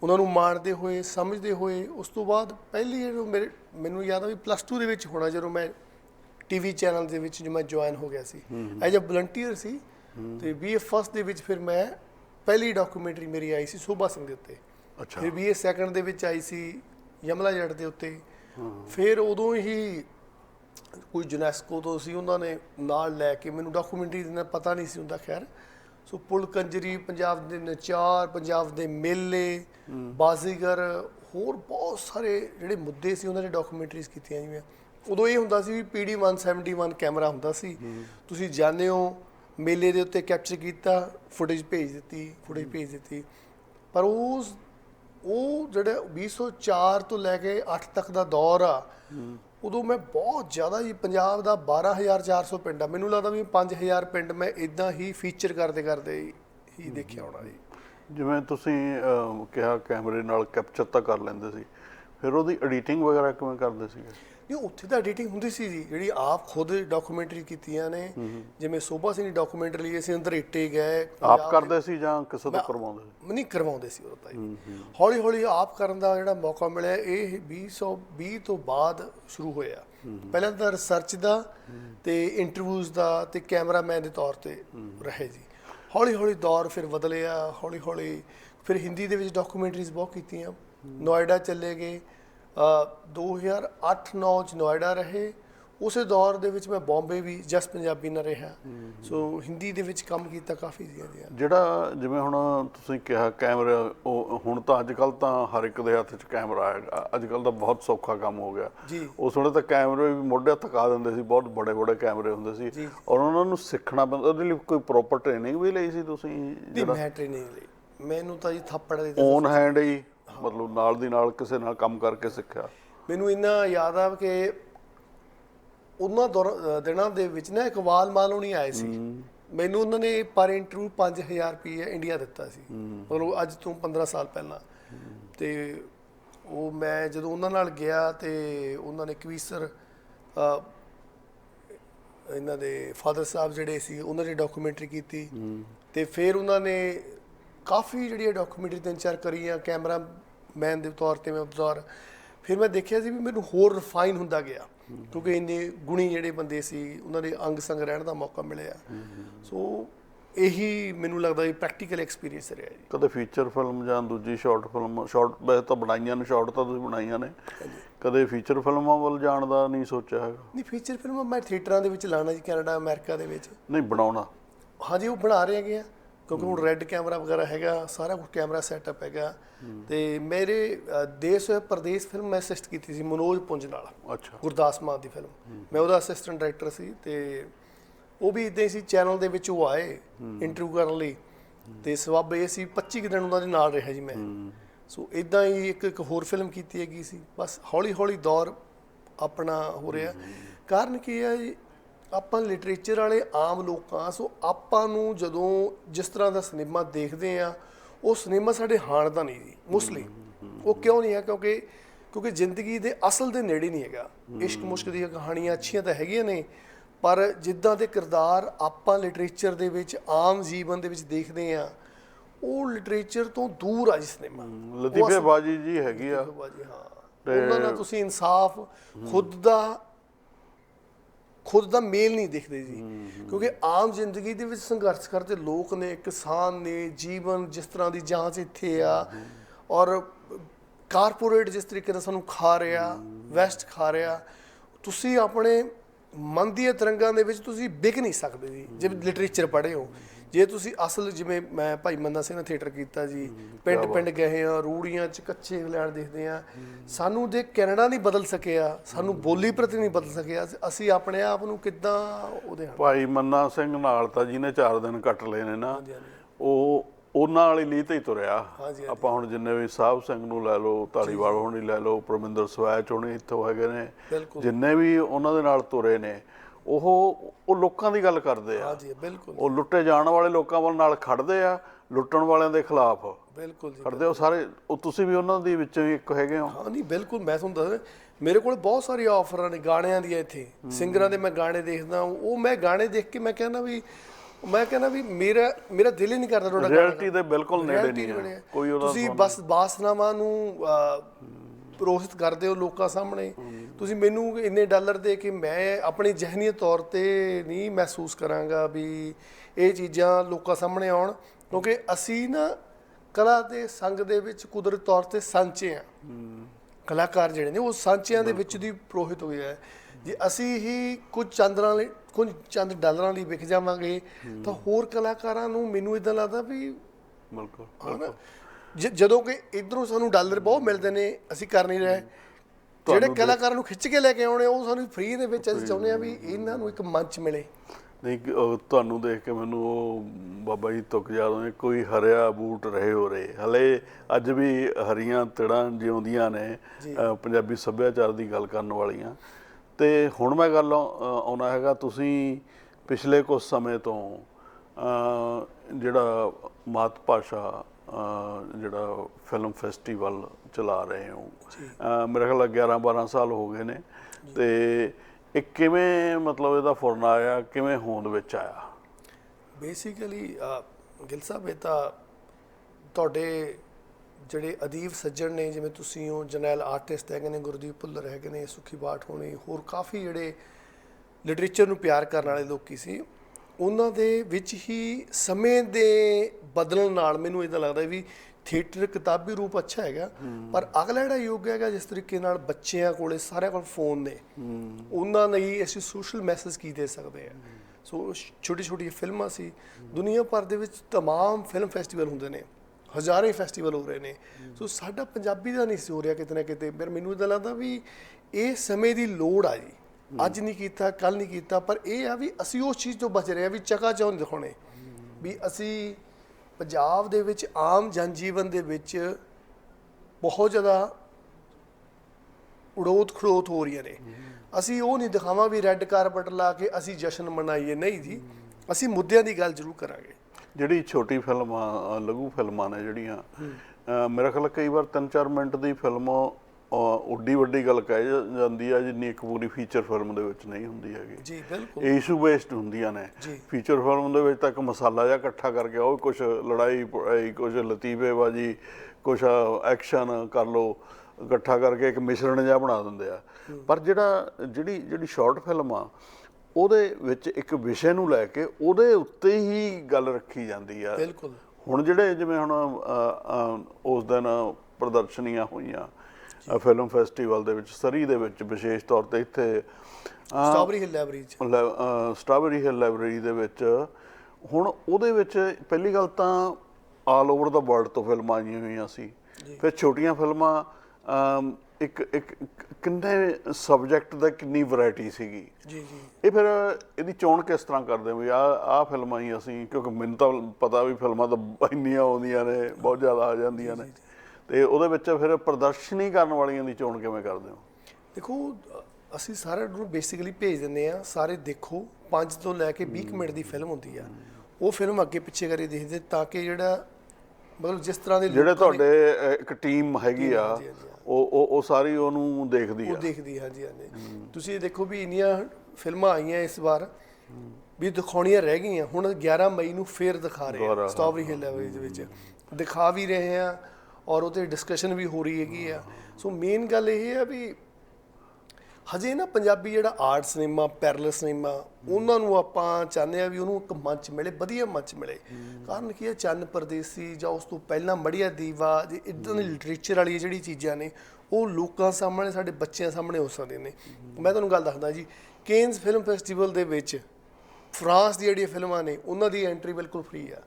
ਉਹਨਾਂ ਨੂੰ ਮਾਣਦੇ ਹੋਏ ਸਮਝਦੇ ਹੋਏ ਉਸ ਤੋਂ ਬਾਅਦ ਪਹਿਲੀ ਜਦੋਂ ਮੇਰੇ ਮੈਨੂੰ ਯਾਦ ਆ ਵੀ ਪਲੱਸ 2 ਦੇ ਵਿੱਚ ਹੋਣਾ ਜਦੋਂ ਮੈਂ ਟੀਵੀ ਚੈਨਲ ਦੇ ਵਿੱਚ ਜਦੋਂ ਮੈਂ ਜੁਆਇਨ ਹੋ ਗਿਆ ਸੀ। ਐਜ ਅ ਵਲੰਟੀਅਰ ਸੀ ਤੇ ਬੀਏ ਫਸਟ ਦੇ ਵਿੱਚ ਫਿਰ ਮੈਂ ਪਹਿਲੀ ਡਾਕੂਮੈਂਟਰੀ ਮੇਰੀ ਆਈ ਸੀ ਸੋਭਾ ਸਿੰਘ ਦੇ ਉੱਤੇ। ਅੱਛਾ। ਫਿਰ ਬੀਏ ਸੈਕੰਡ ਦੇ ਵਿੱਚ ਆਈ ਸੀ ਯਮਲਾ ਜੱਟ ਦੇ ਉੱਤੇ। ਫਿਰ ਉਦੋਂ ਹੀ ਕੋਈ ਯੂਨੈਸਕੋ ਤੋਂ ਸੀ ਉਹਨਾਂ ਨੇ ਨਾਲ ਲੈ ਕੇ ਮੈਨੂੰ ਡਾਕੂਮੈਂਟਰੀ ਦਾ ਪਤਾ ਨਹੀਂ ਸੀ ਹੁੰਦਾ ਖੈਰ। ਸੋ ਪੁਲ ਕੰਜਰੀ ਪੰਜਾਬ ਦੇ ਨਚਾਰ ਪੰਜਾਬ ਦੇ ਮੇਲੇ ਬਾਜ਼ੀਗਰ ਹੋਰ ਬਹੁਤ ਸਾਰੇ ਜਿਹੜੇ ਮੁੱਦੇ ਸੀ ਉਹਨਾਂ ਨੇ ਡਾਕੂਮੈਂਟਰੀਜ਼ ਕੀਤੀਆਂ ਜਿਵੇਂ। ਉਦੋਂ ਇਹ ਹੁੰਦਾ ਸੀ ਵੀ ਪੀਡੀ 171 ਕੈਮਰਾ ਹੁੰਦਾ ਸੀ। ਤੁਸੀਂ ਜਾਣਦੇ ਹੋ ਮੇਲੇ ਦੇ ਉੱਤੇ ਕੈਪਚਰ ਕੀਤਾ ਫੁਟੇਜ ਭੇਜ ਦਿੱਤੀ ਫੁਟੇਜ ਭੇਜ ਦਿੱਤੀ। ਪਰ ਉਸ ਉਹ ਜਿਹੜਾ 2004 ਤੋਂ ਲੈ ਕੇ 8 ਤੱਕ ਦਾ ਦੌਰ ਆ, ਉਦੋਂ ਮੈਂ ਬਹੁਤ ਜ਼ਿਆਦਾ ਜੀ, ਪੰਜਾਬ ਦਾ 12400 ਪਿੰਡ ਆ। ਮੈਨੂੰ ਲੱਗਦਾ ਵੀ 5000 ਪਿੰਡ ਮੈਂ ਇਦਾਂ ਹੀ ਫੀਚਰ ਕਰਦੇ ਕਰਦੇ ਹੀ ਦੇਖਿਆ ਹੋਣਾ ਜੀ। ਜਿਵੇਂ ਤੁਸੀਂ ਕਿਹਾ ਕੈਮਰੇ ਨਾਲ ਕੈਪਚਰ ਤਾਂ ਕਰ ਲੈਂਦੇ ਸੀ। ਫਿਰ ਉਹਦੀ ਐਡੀਟਿੰਗ ਵਗੈਰਾ ਕਿਵੇਂ ਕਰਦੇ ਸੀਗੇ? ਇਹ ਉੱਥੇ ਤਾਂ ਐਡੀਟਿੰਗ ਹੁੰਦੀ ਸੀ ਜੀ ਜਿਹੜੀ ਆਪ ਖੁਦ ਡਾਕੂਮੈਂਟਰੀ ਕੀਤੀਆਂ ਨੇ। ਜਿਵੇਂ ਸੋਭਾ ਸਿੰਘ ਦੀ ਡਾਕੂਮੈਂਟਰੀ ਲਈ ਅਸੀਂ ਅੰਦਰ ਇੱਟੇ ਗਏ ਆਪ ਕਰਦੇ ਸੀ ਜਾਂ ਕਿਸੇ ਤੋਂ ਕਰਵਾਉਂਦੇ ਸੀ? ਨਹੀਂ ਕਰਵਾਉਂਦੇ ਸੀ ਉਹ ਤਾਂ ਹੌਲੀ ਹੌਲੀ ਆਪ ਕਰਨ ਦਾ ਜਿਹੜਾ ਮੌਕਾ ਮਿਲਿਆ ਇਹ 2020 ਤੋਂ ਬਾਅਦ ਸ਼ੁਰੂ ਹੋਇਆ। ਪਹਿਲਾਂ ਤਾਂ ਰਿਸਰਚ ਦਾ ਤੇ ਇੰਟਰਵਿਊਜ਼ ਦਾ ਤੇ ਕੈਮਰਾਮੈਨ ਦੇ ਤੌਰ ਤੇ ਰਹੇ ਜੀ। ਹੌਲੀ ਹੌਲੀ ਦੌਰ ਫਿਰ ਬਦਲਿਆ ਹੌਲੀ ਹੌਲੀ ਫਿਰ ਹਿੰਦੀ ਦੇ ਵਿੱਚ ਡਾਕੂਮੈਂਟਰੀਜ਼ ਬਹੁਤ ਕੀਤੀਆਂ। ਨੋਇਡਾ ਚੱਲੇ ਗਏ। 2008-9 ਚ ਨੋਇਡਾ ਰਹੇ। ਉਸੇ ਦੌਰ ਦੇ ਵਿੱਚ ਮੈਂ ਬੰਬੇ ਵੀ ਜਸ ਪੰਜਾਬੀ ਨਾਲ ਰਿਹਾ। ਸੋ ਹਿੰਦੀ ਦੇ ਵਿੱਚ ਕੰਮ ਕੀਤਾ ਕਾਫੀ ਜ਼ਿਆਦਾ ਜਿਹੜਾ ਜਿਵੇਂ ਹੁਣ ਤੁਸੀਂ ਕਿਹਾ ਕੈਮਰਾ ਉਹ ਹੁਣ ਤਾਂ ਅੱਜ ਕੱਲ ਤਾਂ ਹਰ ਇੱਕ ਦੇ ਹੱਥ 'ਚ ਕੈਮਰਾ ਹੈਗਾ ਅੱਜ ਕੱਲ ਤਾਂ ਬਹੁਤ ਸੌਖਾ ਕੰਮ ਹੋ ਗਿਆ। ਉਸ ਵੇਲੇ ਤਾਂ ਕੈਮਰੇ ਵੀ ਮੋਢੇ ਥਕਾ ਦਿੰਦੇ ਸੀ ਬਹੁਤ ਬੜੇ ਬੜੇ ਕੈਮਰੇ ਹੁੰਦੇ ਸੀ। ਔਰ ਉਹਨਾਂ ਨੂੰ ਸਿੱਖਣਾ ਪੈਂਦਾ ਉਹਦੇ ਲਈ ਕੋਈ ਪ੍ਰੋਪਰ ਟ੍ਰੇਨਿੰਗ ਵੀ ਲਈ ਸੀ ਤੁਸੀਂ ਨਹੀਂ ਮੈਂ ਟ੍ਰੇਨਿੰਗ ਲਈ। ਮੈਨੂੰ ਤਾਂ ਜੀ ਥੱਪੜ ਦੇ ਔਨ ਹੈਂਡ ਹੀ। ਮਤਲਬ ਨਾਲ ਦੀ ਨਾਲ ਕਿਸੇ ਨਾਲ ਕੰਮ ਕਰਕੇ ਸਿੱਖਿਆ। ਮੈਨੂੰ ਇੰਨਾ ਯਾਦ ਆ ਕਿ ਉਹਨਾਂ ਦਿਨਾਂ ਦੇ ਵਿੱਚ ਨਾ ਇਕਬਾਲ ਮਾਲੋਨੀ ਆਏ ਸੀ। ਮੈਨੂੰ ਉਹਨਾਂ ਨੇ ਪਰ ਇੰਟਰਵਿਊ 5000 ਰੁਪਏ ਇੰਡੀਆ ਦਿੱਤਾ ਸੀ। ਮਤਲਬ ਅੱਜ ਤੋਂ 15 ਸਾਲ ਪਹਿਲਾਂ। ਤੇ ਉਹ ਮੈਂ ਜਦੋਂ ਉਹਨਾਂ ਨਾਲ ਗਿਆ ਤੇ ਉਹਨਾਂ ਨੇ ਕਵੀਸਰ ਇਹਨਾਂ ਦੇ ਫਾਦਰ ਸਾਹਿਬ ਜਿਹੜੇ ਸੀ ਉਹਨਾਂ ਦੀ ਡਾਕੂਮੈਂਟਰੀ ਕੀਤੀ। ਤੇ ਫਿਰ ਉਹਨਾਂ ਨੇ ਕਾਫੀ ਜਿਹੜੀਆਂ ਡਾਕੂਮੈਂਟਰੀ ਤਿੰਨ ਚਾਰ ਕਰੀਆਂ ਕੈਮਰਾ ਮੈਨ ਦੇ ਤੌਰ ਤੇ ਮੈਂ ਬਤੌਰ ਫਿਰ ਮੈਂ ਦੇਖਿਆ ਸੀ ਵੀ ਮੈਨੂੰ ਹੋਰ ਰਿਫਾਈਨ ਹੁੰਦਾ ਗਿਆ। ਕਿਉਂਕਿ ਇੰਨੇ ਗੁਣੀ ਜਿਹੜੇ ਬੰਦੇ ਸੀ ਉਹਨਾਂ ਦੇ ਅੰਗ ਸੰਗ ਰਹਿਣ ਦਾ ਮੌਕਾ ਮਿਲਿਆ। ਸੋ ਇਹੀ ਮੈਨੂੰ ਲੱਗਦਾ ਵੀ ਪ੍ਰੈਕਟੀਕਲ ਐਕਸਪੀਰੀਅੰਸ ਰਿਹਾ ਜੀ। ਕਦੇ ਫੀਚਰ ਫਿਲਮ ਜਾਂ ਦੂਜੀ ਸ਼ਾਰਟ ਫਿਲਮ ਸ਼ਾਰਟ ਵੈਸੇ ਤਾਂ ਬਣਾਈਆਂ ਨੇ ਸ਼ਾਰਟ ਤਾਂ ਤੁਸੀਂ ਬਣਾਈਆਂ ਨੇ। ਕਦੇ ਫੀਚਰ ਫਿਲਮਾਂ ਵੱਲ ਜਾਣ ਦਾ ਨਹੀਂ ਸੋਚਿਆ ਹੈਗਾ? ਨਹੀਂ ਫੀਚਰ ਫਿਲਮ ਮੈਂ ਥੀਏਟਰਾਂ ਦੇ ਵਿੱਚ ਲਾਣਾ ਜੀ ਕੈਨੇਡਾ ਅਮਰੀਕਾ ਦੇ ਵਿੱਚ। ਨਹੀਂ ਬਣਾਉਣਾ। ਹਾਂਜੀ ਉਹ ਬਣਾ ਰਹੇ ਹੈਗੇ ਆ। ਕਿਉਂਕਿ ਹੁਣ ਰੈੱਡ ਕੈਮਰਾ ਵਗੈਰਾ ਹੈਗਾ ਸਾਰਾ ਕੁਝ ਕੈਮਰਾ ਸੈਟਅਪ ਹੈਗਾ। ਤੇ ਮੇਰੇ ਦੇਸ਼ ਪ੍ਰਦੇਸ਼ ਫਿਲਮ ਮੈਂ ਅਸਿਸਟ ਕੀਤੀ ਸੀ ਮਨੋਜ ਪੁੰਜ ਨਾਲ। ਅੱਛਾ। ਗੁਰਦਾਸ ਮਾਨ ਦੀ ਫਿਲਮ ਮੈਂ ਉਹਦਾ ਅਸਿਸਟੈਂਟ ਡਾਇਰੈਕਟਰ ਸੀ ਤੇ ਉਹ ਵੀ ਇਦਾਂ ਹੀ ਸੀ ਚੈਨਲ ਦੇ ਵਿੱਚ ਉਹ ਆਏ ਇੰਟਰਵਿਊ ਕਰਨ ਲਈ। ਤੇ ਸਬਬ ਇਹ ਸੀ 25 ਕੁ ਦਿਨ ਉਹਨਾਂ ਦੇ ਨਾਲ ਰਿਹਾ ਜੀ ਮੈਂ। ਸੋ ਇਦਾਂ ਹੀ ਇੱਕ ਇੱਕ ਹੋਰ ਫਿਲਮ ਕੀਤੀ ਹੈਗੀ ਸੀ। ਬਸ ਹੌਲੀ ਹੌਲੀ ਦੌਰ ਆਪਣਾ ਹੋ ਰਿਹਾ। ਕਾਰਨ ਕੀ ਹੈ ਜੀ ਆਪਾਂ ਲਿਟਰੇਚਰ ਵਾਲੇ ਆਮ ਲੋਕਾਂ ਸੋ ਆਪਾਂ ਨੂੰ ਜਦੋਂ ਜਿਸ ਤਰ੍ਹਾਂ ਦਾ ਸਿਨੇਮਾ ਦੇਖਦੇ ਆ ਉਹ ਸਿਨੇਮਾ ਸਾਡੇ ਹਾਣ ਦਾ ਨਹੀਂ ਜੀ ਮੋਸਟਲੀ ਉਹ ਕਿਉਂ ਨਹੀਂ ਹੈ? ਕਿਉਂਕਿ ਕਿਉਂਕਿ ਜ਼ਿੰਦਗੀ ਦੇ ਅਸਲ ਦੇ ਨੇੜੇ ਨਹੀਂ ਹੈਗਾ। ਇਸ਼ਕ ਮੁਸ਼ਕ ਦੀਆਂ ਕਹਾਣੀਆਂ ਅੱਛੀਆਂ ਤਾਂ ਹੈਗੀਆਂ ਨੇ ਪਰ ਜਿੱਦਾਂ ਦੇ ਕਿਰਦਾਰ ਆਪਾਂ ਲਿਟਰੇਚਰ ਦੇ ਵਿੱਚ ਆਮ ਜੀਵਨ ਦੇ ਵਿੱਚ ਦੇਖਦੇ ਆ ਉਹ ਲਿਟਰੇਚਰ ਤੋਂ ਦੂਰ ਆ ਜੀ ਸਿਨੇਮਾ। ਲਤੀਫੇ ਬਾਜੀ ਜੀ ਹੈਗੀ ਆ। ਬਾਜੀ ਹਾਂ। ਉਹਨਾਂ ਨਾਲ ਤੁਸੀਂ ਇਨਸਾਫ ਖੁਦ ਦਾ ਖੁਦ ਦਾ ਮੇਲ ਨਹੀਂ ਦੇਖਦੇ ਜੀ। ਕਿਉਂਕਿ ਆਮ ਜ਼ਿੰਦਗੀ ਦੇ ਵਿੱਚ ਸੰਘਰਸ਼ ਕਰਦੇ ਲੋਕ ਨੇ ਕਿਸਾਨ ਨੇ ਜੀਵਨ ਜਿਸ ਤਰ੍ਹਾਂ ਦੀ ਜਾਂਚ ਇੱਥੇ ਆ। ਔਰ ਕਾਰਪੋਰੇਟ ਜਿਸ ਤਰੀਕੇ ਨਾਲ ਸਾਨੂੰ ਖਾ ਰਿਹਾ ਵੈਸਟ ਖਾ ਰਿਹਾ ਤੁਸੀਂ ਆਪਣੇ ਮਨ ਦੀਆਂ ਤਰੰਗਾਂ ਦੇ ਵਿੱਚ ਤੁਸੀਂ ਵਿਕ ਨਹੀਂ ਸਕਦੇ ਜੀ ਜੇ ਲਿਟਰੇਚਰ ਪੜ੍ਹੇ ਹੋ। ਜੇ ਤੁਸੀਂ ਅਸਲ ਜਿਵੇਂ ਮੈਂ ਭਾਈ ਮੰਨਾ ਸਿੰਘ ਨੇ ਥੀਏਟਰ ਕੀਤਾ ਜੀ ਪਿੰਡ ਪਿੰਡ ਗਏ ਆ ਰੂੜੀਆਂ ਚ ਕੱਚੇ ਇੰਗਲੈਂਡ ਦੇਖਦੇ ਆ ਸਾਨੂੰ ਦੇ ਕੈਨੇਡਾ ਨਹੀਂ ਬਦਲ ਸਕਿਆ ਸਾਨੂੰ ਬੋਲੀ ਪ੍ਰਤੀ ਨਹੀਂ ਬਦਲ ਸਕਿਆ ਅਸੀਂ ਆਪਣੇ ਆਪ ਨੂੰ ਕਿੱਦਾਂ ਉਹਦੇ ਨਾਲ ਭਾਈ ਮੰਨਾ ਸਿੰਘ ਨਾਲ ਤਾਂ ਜਿਹਨੇ 4 ਦਿਨ ਕੱਟ ਲਏ ਨੇ ਨਾ। ਉਹ ਉਹਨਾਂ ਵਾਲੀ ਲੀਤ ਹੀ ਤੁਰਿਆ। ਆਪਾਂ ਹੁਣ ਜਿੰਨੇ ਵੀ ਸਾਹਿਬ ਸਿੰਘ ਨੂੰ ਲੈ ਲਓ ਧਾਲੀਵਾਲ ਹੋਣੀ ਲੈ ਲਓ ਪਰਮਿੰਦਰ ਸਵੈਚ ਹੋਣੀ ਇੱਥੋਂ ਹੈਗੇ ਨੇ। ਜਿੰਨੇ ਵੀ ਉਹਨਾਂ ਦੇ ਨਾਲ ਤੁਰੇ ਨੇ ਉਹ ਉਹ ਲੋਕਾਂ ਦੀ ਗੱਲ ਕਰਦੇ ਆ। ਹਾਂਜੀ ਬਿਲਕੁਲ ਉਹ ਲੁੱਟੇ ਜਾਣ ਵਾਲੇ ਲੋਕਾਂ ਵੱਲ ਨਾਲ ਖੜਦੇ ਆ ਲੁੱਟਣ ਵਾਲਿਆਂ ਦੇ ਖਿਲਾਫ। ਬਿਲਕੁਲ ਜੀ ਖੜਦੇ ਉਹ ਸਾਰੇ ਉਹ ਤੁਸੀਂ ਵੀ ਉਹਨਾਂ ਦੇ ਵਿੱਚੋਂ ਹੀ ਇੱਕ ਹੈਗੇ ਹੋ। ਹਾਂ ਨਹੀਂ ਬਿਲਕੁਲ ਮੈਂ ਤੁਹਾਨੂੰ ਦੱਸ ਮੇਰੇ ਕੋਲ ਬਹੁਤ ਸਾਰੀ ਆਫਰਾਂ ਨੇ ਗਾਣਿਆਂ ਦੀਆਂ ਇੱਥੇ। ਸਿੰਗਰਾਂ ਦੇ ਮੈਂ ਗਾਣੇ ਦੇਖਦਾ ਉਹ ਮੈਂ ਗਾਣੇ ਦੇਖ ਕੇ ਮੈਂ ਕਹਿੰਦਾ ਵੀ ਮੈਂ ਕਹਿੰਦਾ ਵੀ ਮੇਰਾ ਮੇਰਾ ਦਿਲ ਹੀ ਨਹੀਂ ਕਰਦਾ ਤੁਹਾਡਾ ਗਾਣਾ ਰਿਐਲਿਟੀ ਦੇ ਬਿਲਕੁਲ ਨੇੜੇ ਨਹੀਂ ਹੈ। ਕੋਈ ਉਹਦਾ ਤੁਸੀਂ ਬਸ ਬਾਸਨਾਵਾਂ ਨੂੰ ਅਹ, ਪ੍ਰੋਹਿਤ ਕਰਦੇ ਹੋ ਲੋਕਾਂ ਸਾਹਮਣੇ। ਤੁਸੀਂ ਮੈਨੂੰ ਇੰਨੇ ਡਾਲਰ ਦੇ ਕੇ ਮੈਂ ਆਪਣੀ ਜਹਨੀ ਤੌਰ ਤੇ ਨਹੀਂ ਮਹਿਸੂਸ ਕਰਾਂਗਾ ਵੀ ਇਹ ਚੀਜ਼ਾਂ ਲੋਕਾਂ ਸਾਹਮਣੇ ਆਉਣ। ਕਿਉਂਕਿ ਅਸੀਂ ਨਾ ਕਲਾ ਦੇ ਸੰਗ ਦੇ ਵਿੱਚ ਕੁਦਰਤ ਤੌਰ ਤੇ ਸਾਂਚੇ ਆ। ਕਲਾਕਾਰ ਜਿਹੜੇ ਨੇ ਉਹ ਸਾਂਚਿਆਂ ਦੇ ਵਿੱਚ ਦੀ ਪ੍ਰੋਹਿਤ ਹੋਇਆ ਹੈ ਜੇ ਅਸੀਂ ਹੀ ਕੁਝ ਚੰਦਰਾਂ ਲਈ ਕੁਝ ਚੰਦ ਡਾਲਰਾਂ ਲਈ ਵਿਕ ਜਾਵਾਂਗੇ ਤਾਂ ਹੋਰ ਕਲਾਕਾਰਾਂ ਨੂੰ ਮੈਨੂੰ ਇਦਾਂ ਲੱਗਦਾ ਵੀ ਬਿਲਕੁਲ। ਜ- ਜਦੋਂ ਕਿ ਇਧਰੋਂ ਸਾਨੂੰ ਡਾਲਰ ਬਹੁਤ ਮਿਲਦੇ ਨੇ ਅਸੀਂ ਕਰ ਨਹੀਂ ਰਹੇ। ਜਿਹੜੇ ਕਲਾਕਾਰਾਂ ਨੂੰ ਖਿੱਚ ਕੇ ਲੈ ਕੇ ਆਉਣੇ ਉਹ ਸਾਨੂੰ ਫ੍ਰੀ ਦੇ ਵਿੱਚ ਅਸੀਂ ਚਾਹੁੰਦੇ ਆ ਵੀ ਇਹਨਾਂ ਨੂੰ ਇੱਕ ਮੰਚ ਮਿਲੇ। ਨਹੀਂ ਕਿ ਉਹ ਤੁਹਾਨੂੰ ਦੇਖ ਕੇ ਮੈਨੂੰ ਉਹ ਬਾਬਾ ਜੀ ਤੁਕ ਯਾਦ ਆਉਂਦੇ ਕੋਈ ਹਰਿਆ ਬੂਟ ਰਹੇ ਹੋ ਰਹੇ ਹਲੇ ਅੱਜ ਵੀ ਹਰੀਆਂ ਤਿੜਾਂ ਜਿਉਂਦੀਆਂ ਨੇ ਅ, ਪੰਜਾਬੀ ਸੱਭਿਆਚਾਰ ਦੀ ਗੱਲ ਕਰਨ ਵਾਲੀਆਂ। ਤੇ ਹੁਣ ਮੈਂ ਗੱਲ ਆਉ- ਅ, ਆਉਣਾ ਹੈਗਾ ਤੁਸੀਂ ਪਿਛਲੇ ਕੁਝ ਸਮੇਂ ਤੋਂ ਅ, ਜਿਹੜਾ ਮਾਤ ਭਾਸ਼ਾ ਜਿਹੜਾ ਫਿਲਮ ਫੈਸਟੀਵਲ ਚਲਾ ਰਹੇ ਹੋ। ਮੇਰੇ ਖਿਆਲ 11 12 ਸਾਲ ਹੋ ਗਏ ਨੇ। ਤੇ ਇਹ ਕਿਵੇਂ ਮਤਲਬ ਇਹਦਾ ਫੁਰਨਾ ਆਇਆ? ਕਿਵੇਂ ਹੋਂਦ ਵਿੱਚ ਆਇਆ? ਬੇਸਿਕਲੀ ਗਿਲ ਸਾਹਿਬ ਇਹ ਤਾਂ ਤੁਹਾਡੇ ਜਿਹੜੇ ਅਦੀਬ ਸੱਜਣ ਨੇ ਜਿਵੇਂ ਤੁਸੀਂ ਹੋ ਜਰਨੈਲ ਆਰਟਿਸਟ ਹੈਗੇ ਨੇ ਗੁਰਦੀਪ ਭੁੱਲਰ ਹੈਗੇ ਨੇ ਸੁਖੀ ਬਾਟ ਹੋਣੀ ਹੋਰ ਕਾਫੀ ਜਿਹੜੇ ਲਿਟਰੇਚਰ ਨੂੰ ਪਿਆਰ ਕਰਨ ਵਾਲੇ ਲੋਕੀ ਸੀ। ਉਹਨਾਂ ਦੇ ਵਿੱਚ ਹੀ ਸਮੇਂ ਦੇ ਬਦਲਣ ਨਾਲ ਮੈਨੂੰ ਇਦਾਂ ਲੱਗਦਾ ਵੀ ਥੀਏਟਰ ਕਿਤਾਬੀ ਰੂਪ ਅੱਛਾ ਹੈਗਾ ਪਰ ਅਗਲਾ ਜਿਹੜਾ ਯੁੱਗ ਹੈਗਾ ਜਿਸ ਤਰੀਕੇ ਨਾਲ ਬੱਚਿਆਂ ਕੋਲੇ ਸਾਰਿਆਂ ਕੋਲ ਫੋਨ ਨੇ ਉਹਨਾਂ ਲਈ ਅਸੀਂ ਸੋਸ਼ਲ ਮੈਸੇਜ ਕੀ ਦੇ ਸਕਦੇ ਆ ਸੋ ਛੋਟੀ ਛੋਟੀ ਫਿਲਮਾਂ ਸੀ ਦੁਨੀਆ ਭਰ ਦੇ ਵਿੱਚ तमाम ਫਿਲਮ ਫੈਸਟੀਵਲ ਹੁੰਦੇ ਨੇ ਹਜ਼ਾਰੇ ਫੈਸਟੀਵਲ ਹੋ ਰਹੇ ਨੇ ਸੋ ਸਾਡਾ ਪੰਜਾਬੀ ਦਾ ਨਹੀਂ ਸੀ ਹੋ ਰਿਹਾ ਕਿਤੇ ਨਾ ਕਿਤੇ ਪਰ ਮੈਨੂੰ ਇਦਾਂ ਲੱਗਦਾ ਵੀ ਇਹ ਸਮੇਂ ਦੀ ਲੋੜ ਆ ਜੀ ਅੱਜ ਨਹੀਂ ਕੀਤਾ ਕੱਲ ਨਹੀਂ ਕੀਤਾ, ਪਰ ਇਹ ਆ ਵੀ ਅਸੀਂ ਉਸ ਚੀਜ਼ ਤੋਂ ਬਚ ਰਹੇ ਆ ਵੀ ਚਕਾ ਚੌਂਧ ਦਿਖਾਉਣੇ। ਵੀ ਅਸੀਂ ਪੰਜਾਬ ਦੇ ਵਿੱਚ, ਆਮ ਜਨਜੀਵਨ ਦੇ ਵਿੱਚ ਬਹੁਤ ਜ਼ਿਆਦਾ ਉੜੋਤ ਖੜੋਤ ਹੋ ਰਹੀਆਂ ਨੇ। ਅਸੀਂ ਉਹ ਨਹੀਂ ਦਿਖਾਵਾਂ ਵੀ ਰੈੱਡ ਕਾਰਪਟ ਲਾ ਕੇ ਅਸੀਂ ਜਸ਼ਨ ਮਨਾਈਏ। ਨਹੀਂ ਜੀ, ਅਸੀਂ ਮੁੱਦਿਆਂ ਦੀ ਗੱਲ ਜ਼ਰੂਰ ਕਰਾਂਗੇ। ਜਿਹੜੀ ਛੋਟੀ ਫਿਲਮਾਂ ਲਘੂ ਫਿਲਮਾਂ ਨੇ ਜਿਹੜੀਆਂ ਮੇਰਾ ਖਿਆਲ ਕਈ ਵਾਰ 3-4 ਮਿੰਟ ਦੀ ਫਿਲਮ ਉੱਡੀ ਵੱਡੀ ਗੱਲ ਕਹਿ ਜਾਂਦੀ ਆ ਜਿੰਨੀ ਇੱਕ ਪੂਰੀ ਫੀਚਰ ਫਿਲਮ ਦੇ ਵਿੱਚ ਨਹੀਂ ਹੁੰਦੀ ਹੈਗੀ। ਜੀ ਬਿਲਕੁਲ। ਇਸ਼ੂ ਬੇਸਡ ਹੁੰਦੀਆਂ ਨੇ। ਫੀਚਰ ਫਿਲਮ ਦੇ ਵਿੱਚ ਤਾਂ ਇੱਕ ਮਸਾਲਾ ਜਿਹਾ ਇਕੱਠਾ ਕਰਕੇ ਉਹ ਕੁਝ ਲੜਾਈ ਪੜਾਈ ਕੁਝ ਲਤੀਫੇਬਾਜ਼ੀ ਕੁਝ ਐਕਸ਼ਨ ਕਰ ਲੋ ਇਕੱਠਾ ਕਰਕੇ ਇੱਕ ਮਿਸ਼ਰਣ ਜਿਹਾ ਬਣਾ ਦਿੰਦੇ ਆ। ਪਰ ਜਿਹੜਾ ਜਿਹੜੀ ਜਿਹੜੀ ਸ਼ਾਰਟ ਫਿਲਮ ਆ ਉਹਦੇ ਵਿੱਚ ਇੱਕ ਵਿਸ਼ੇ ਨੂੰ ਲੈ ਕੇ ਉਹਦੇ ਉੱਤੇ ਹੀ ਗੱਲ ਰੱਖੀ ਜਾਂਦੀ ਆ। ਬਿਲਕੁਲ। ਹੁਣ ਜਿਹੜੇ ਜਿਵੇਂ ਹੁਣ ਉਸ ਦਿਨ ਪ੍ਰਦਰਸ਼ਨੀਆਂ ਹੋਈਆਂ ਫਿਲਮ ਫੈਸਟੀਵਲ ਦੇ ਵਿੱਚ ਸਰੀ ਦੇ ਵਿੱਚ ਵਿਸ਼ੇਸ਼ ਤੌਰ ਤੇ ਇੱਥੇ ਸਟ੍ਰਾਬੇਰੀ ਹਿੱਲ ਲਾਇਬ੍ਰੇਰੀ ਚ। ਸਟ੍ਰਾਬੇਰੀ ਹਿੱਲ ਲਾਇਬ੍ਰੇਰੀ ਦੇ ਵਿੱਚ ਹੁਣ ਉਹਦੇ ਵਿੱਚ ਪਹਿਲੀ ਗੱਲ ਤਾਂ ਆਲ ਓਵਰ ਦਾ ਵਰਲਡ ਤੋਂ ਫਿਲਮਾਂ ਆਈਆਂ ਹੋਈਆਂ ਸੀ। ਫਿਰ ਛੋਟੀਆਂ ਫਿਲਮਾਂ ਇੱਕ ਇੱਕ ਕਿੰਨੇ ਸਬਜੈਕਟ ਦਾ ਕਿੰਨੀ ਵੈਰਾਈਟੀ ਸੀਗੀ। ਜੀ ਜੀ। ਇਹ ਫਿਰ ਇਹਦੀ ਚੋਣ ਕਿਸ ਤਰ੍ਹਾਂ ਕਰਦੇ ਹੋ ਵੀ ਆ ਆ ਫਿਲਮਾਂ ਹੀ ਅਸੀਂ ਕਿਉਂਕਿ ਮੈਨੂੰ ਤਾਂ ਪਤਾ ਵੀ ਫਿਲਮਾਂ ਤਾਂ ਇੰਨੀਆਂ ਆਉਂਦੀਆਂ ਨੇ ਬਹੁਤ ਜ਼ਿਆਦਾ ਆ ਜਾਂਦੀਆਂ ਨੇ। ਤੇ ਉਹਦੇ ਵਿੱਚ ਫਿਰ ਪ੍ਰਦਰਸ਼ਨੀ ਕਰਨ ਵਾਲੀਆਂ ਦੀ ਚੋਣ ਕਿਵੇਂ ਕਰਦੇ ਹੋ? ਦੇਖੋ ਅਸੀਂ ਸਾਰਿਆਂ ਨੂੰ ਬੇਸਿਕਲੀ ਭੇਜ ਦਿੰਦੇ ਆ ਸਾਰੇ ਦੇਖੋ 5 ਤੋਂ ਲੈ ਕੇ 20 ਕੁ ਮਿੰਟ ਦੀ ਫਿਲਮ ਹੁੰਦੀ ਆ। ਉਹ ਫਿਲਮ ਅੱਗੇ ਪਿੱਛੇ ਕਰੀ ਦੇਖਦੇ ਤਾਂ ਕਿ ਜਿਹੜਾ ਮਤਲਬ ਜਿਸ ਤਰ੍ਹਾਂ ਦੇ ਜਿਹੜੇ ਤੁਹਾਡੇ ਇੱਕ ਟੀਮ ਹੈਗੀ ਆ ਉਹ ਉਹ ਉਹ ਸਾਰੀ ਉਹਨੂੰ ਦੇਖਦੀ ਉਹ ਆ ਦੇਖਦੀ ਹੈ, ਹਾਂਜੀ ਹਾਂਜੀ। ਤੁਸੀਂ ਦੇਖੋ ਵੀ ਇੰਨੀਆਂ ਫਿਲਮਾਂ ਆਈਆਂ ਇਸ ਵਾਰ ਵੀ ਦਿਖਾਉਣੀਆਂ ਰਹਿ ਗਈਆਂ। ਹੁਣ 11 ਮਈ ਨੂੰ ਫੇਰ ਦਿਖਾ ਰਹੇ ਆ ਸਟ੍ਰਾਬੇਰੀ ਹਿੱਲ ਦੇ ਵਿੱਚ। ਦਿਖਾ ਵੀ ਰਹੇ ਆ ਔਰ ਉਹਤੇ ਡਿਸਕਸ਼ਨ ਵੀ ਹੋ ਰਹੀ ਹੈਗੀ ਆ। ਸੋ ਮੇਨ ਗੱਲ ਇਹ ਹੈ ਵੀ ਹਜੇ ਨਾ ਪੰਜਾਬੀ ਜਿਹੜਾ ਆਰਟ ਸਿਨੇਮਾ ਪੈਰਲਲ ਸਿਨੇਮਾ ਉਹਨਾਂ ਨੂੰ ਆਪਾਂ ਚਾਹੁੰਦੇ ਆ ਵੀ ਉਹਨੂੰ ਇੱਕ ਮੰਚ ਮਿਲੇ, ਵਧੀਆ ਮੰਚ ਮਿਲੇ। ਕਾਰਨ ਕੀ ਹੈ? ਚੰਨ ਪਰਦੇਸੀ ਜਾਂ ਉਸ ਤੋਂ ਪਹਿਲਾਂ ਮੜੀਆ ਦੀਵਾ, ਜੇ ਇਦਾਂ ਦੀ ਲਿਟਰੇਚਰ ਵਾਲੀ ਜਿਹੜੀ ਚੀਜ਼ਾਂ ਨੇ, ਉਹ ਲੋਕਾਂ ਸਾਹਮਣੇ, ਸਾਡੇ ਬੱਚਿਆਂ ਸਾਹਮਣੇ ਹੋ ਸਕਦੀਆਂ ਨੇ। ਮੈਂ ਤੁਹਾਨੂੰ ਗੱਲ ਦੱਸਦਾ ਜੀ, ਕੇਨਸ ਫਿਲਮ ਫੈਸਟੀਵਲ ਦੇ ਵਿੱਚ ਫਰਾਂਸ ਦੀ ਜਿਹੜੀਆਂ ਫਿਲਮਾਂ ਨੇ ਉਹਨਾਂ ਦੀ ਐਂਟਰੀ ਬਿਲਕੁਲ ਫ੍ਰੀ ਆ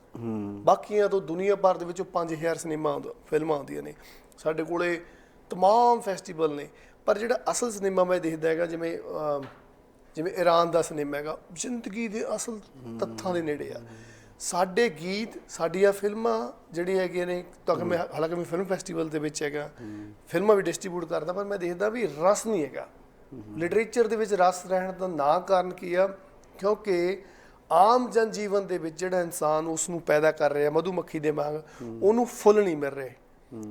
ਬਾਕੀਆਂ ਤੋਂ ਦੁਨੀਆ ਭਰ ਦੇ ਵਿੱਚੋਂ 5000 ਸਿਨੇਮਾ ਆਉਂਦਾ ਫਿਲਮਾਂ ਆਉਂਦੀਆਂ ਨੇ ਸਾਡੇ ਕੋਲੇ तमाम ਫੈਸਟੀਵਲ ਨੇ ਪਰ ਜਿਹੜਾ ਅਸਲ ਸਿਨੇਮਾ ਮੈਂ ਦੇਖਦਾ ਹੈਗਾ ਜਿਵੇਂ ਅਮ, ਜਿਵੇਂ ਈਰਾਨ ਦਾ ਸਿਨੇਮਾ ਹੈਗਾ ਜ਼ਿੰਦਗੀ ਦੇ ਅਸਲ ਤੱਥਾਂ ਦੇ ਨੇੜੇ ਆ ਸਾਡੇ ਗੀਤ ਸਾਡੀਆਂ ਫਿਲਮਾਂ ਜਿਹੜੀਆਂ ਹੈਗੀਆਂ ਨੇ ਤਾਂ ਕਿ ਮੈਂ ਹਾਲਾਂਕਿ ਮੈਂ ਫਿਲਮ ਫੈਸਟੀਵਲ ਦੇ ਵਿੱਚ ਹੈਗਾ ਫਿਲਮਾਂ ਵੀ ਡਿਸਟ੍ਰੀਬਿਊਟ ਕਰਦਾ ਪਰ ਮੈਂ ਦੇਖਦਾ ਵੀ ਰਸ ਨਹੀਂ ਹੈਗਾ ਲਿਟਰੇਚਰ ਦੇ ਵਿੱਚ ਰਸ ਰਹਿਣ ਦਾ ਨਾ ਕਾਰਨ ਕੀ ਆ ਕਿਉਂਕਿ ਆਮ ਜਨ ਜੀਵਨ ਦੇ ਵਿੱਚ ਜਿਹੜਾ ਇਨਸਾਨ ਉਸ ਨੂੰ ਪੈਦਾ ਕਰ ਰਿਹਾ ਮਧੂਮੱਖੀ ਦੇ ਵਾਂਗ ਉਹਨੂੰ ਫੁੱਲ ਨਹੀਂ ਮਿਲ ਰਹੇ।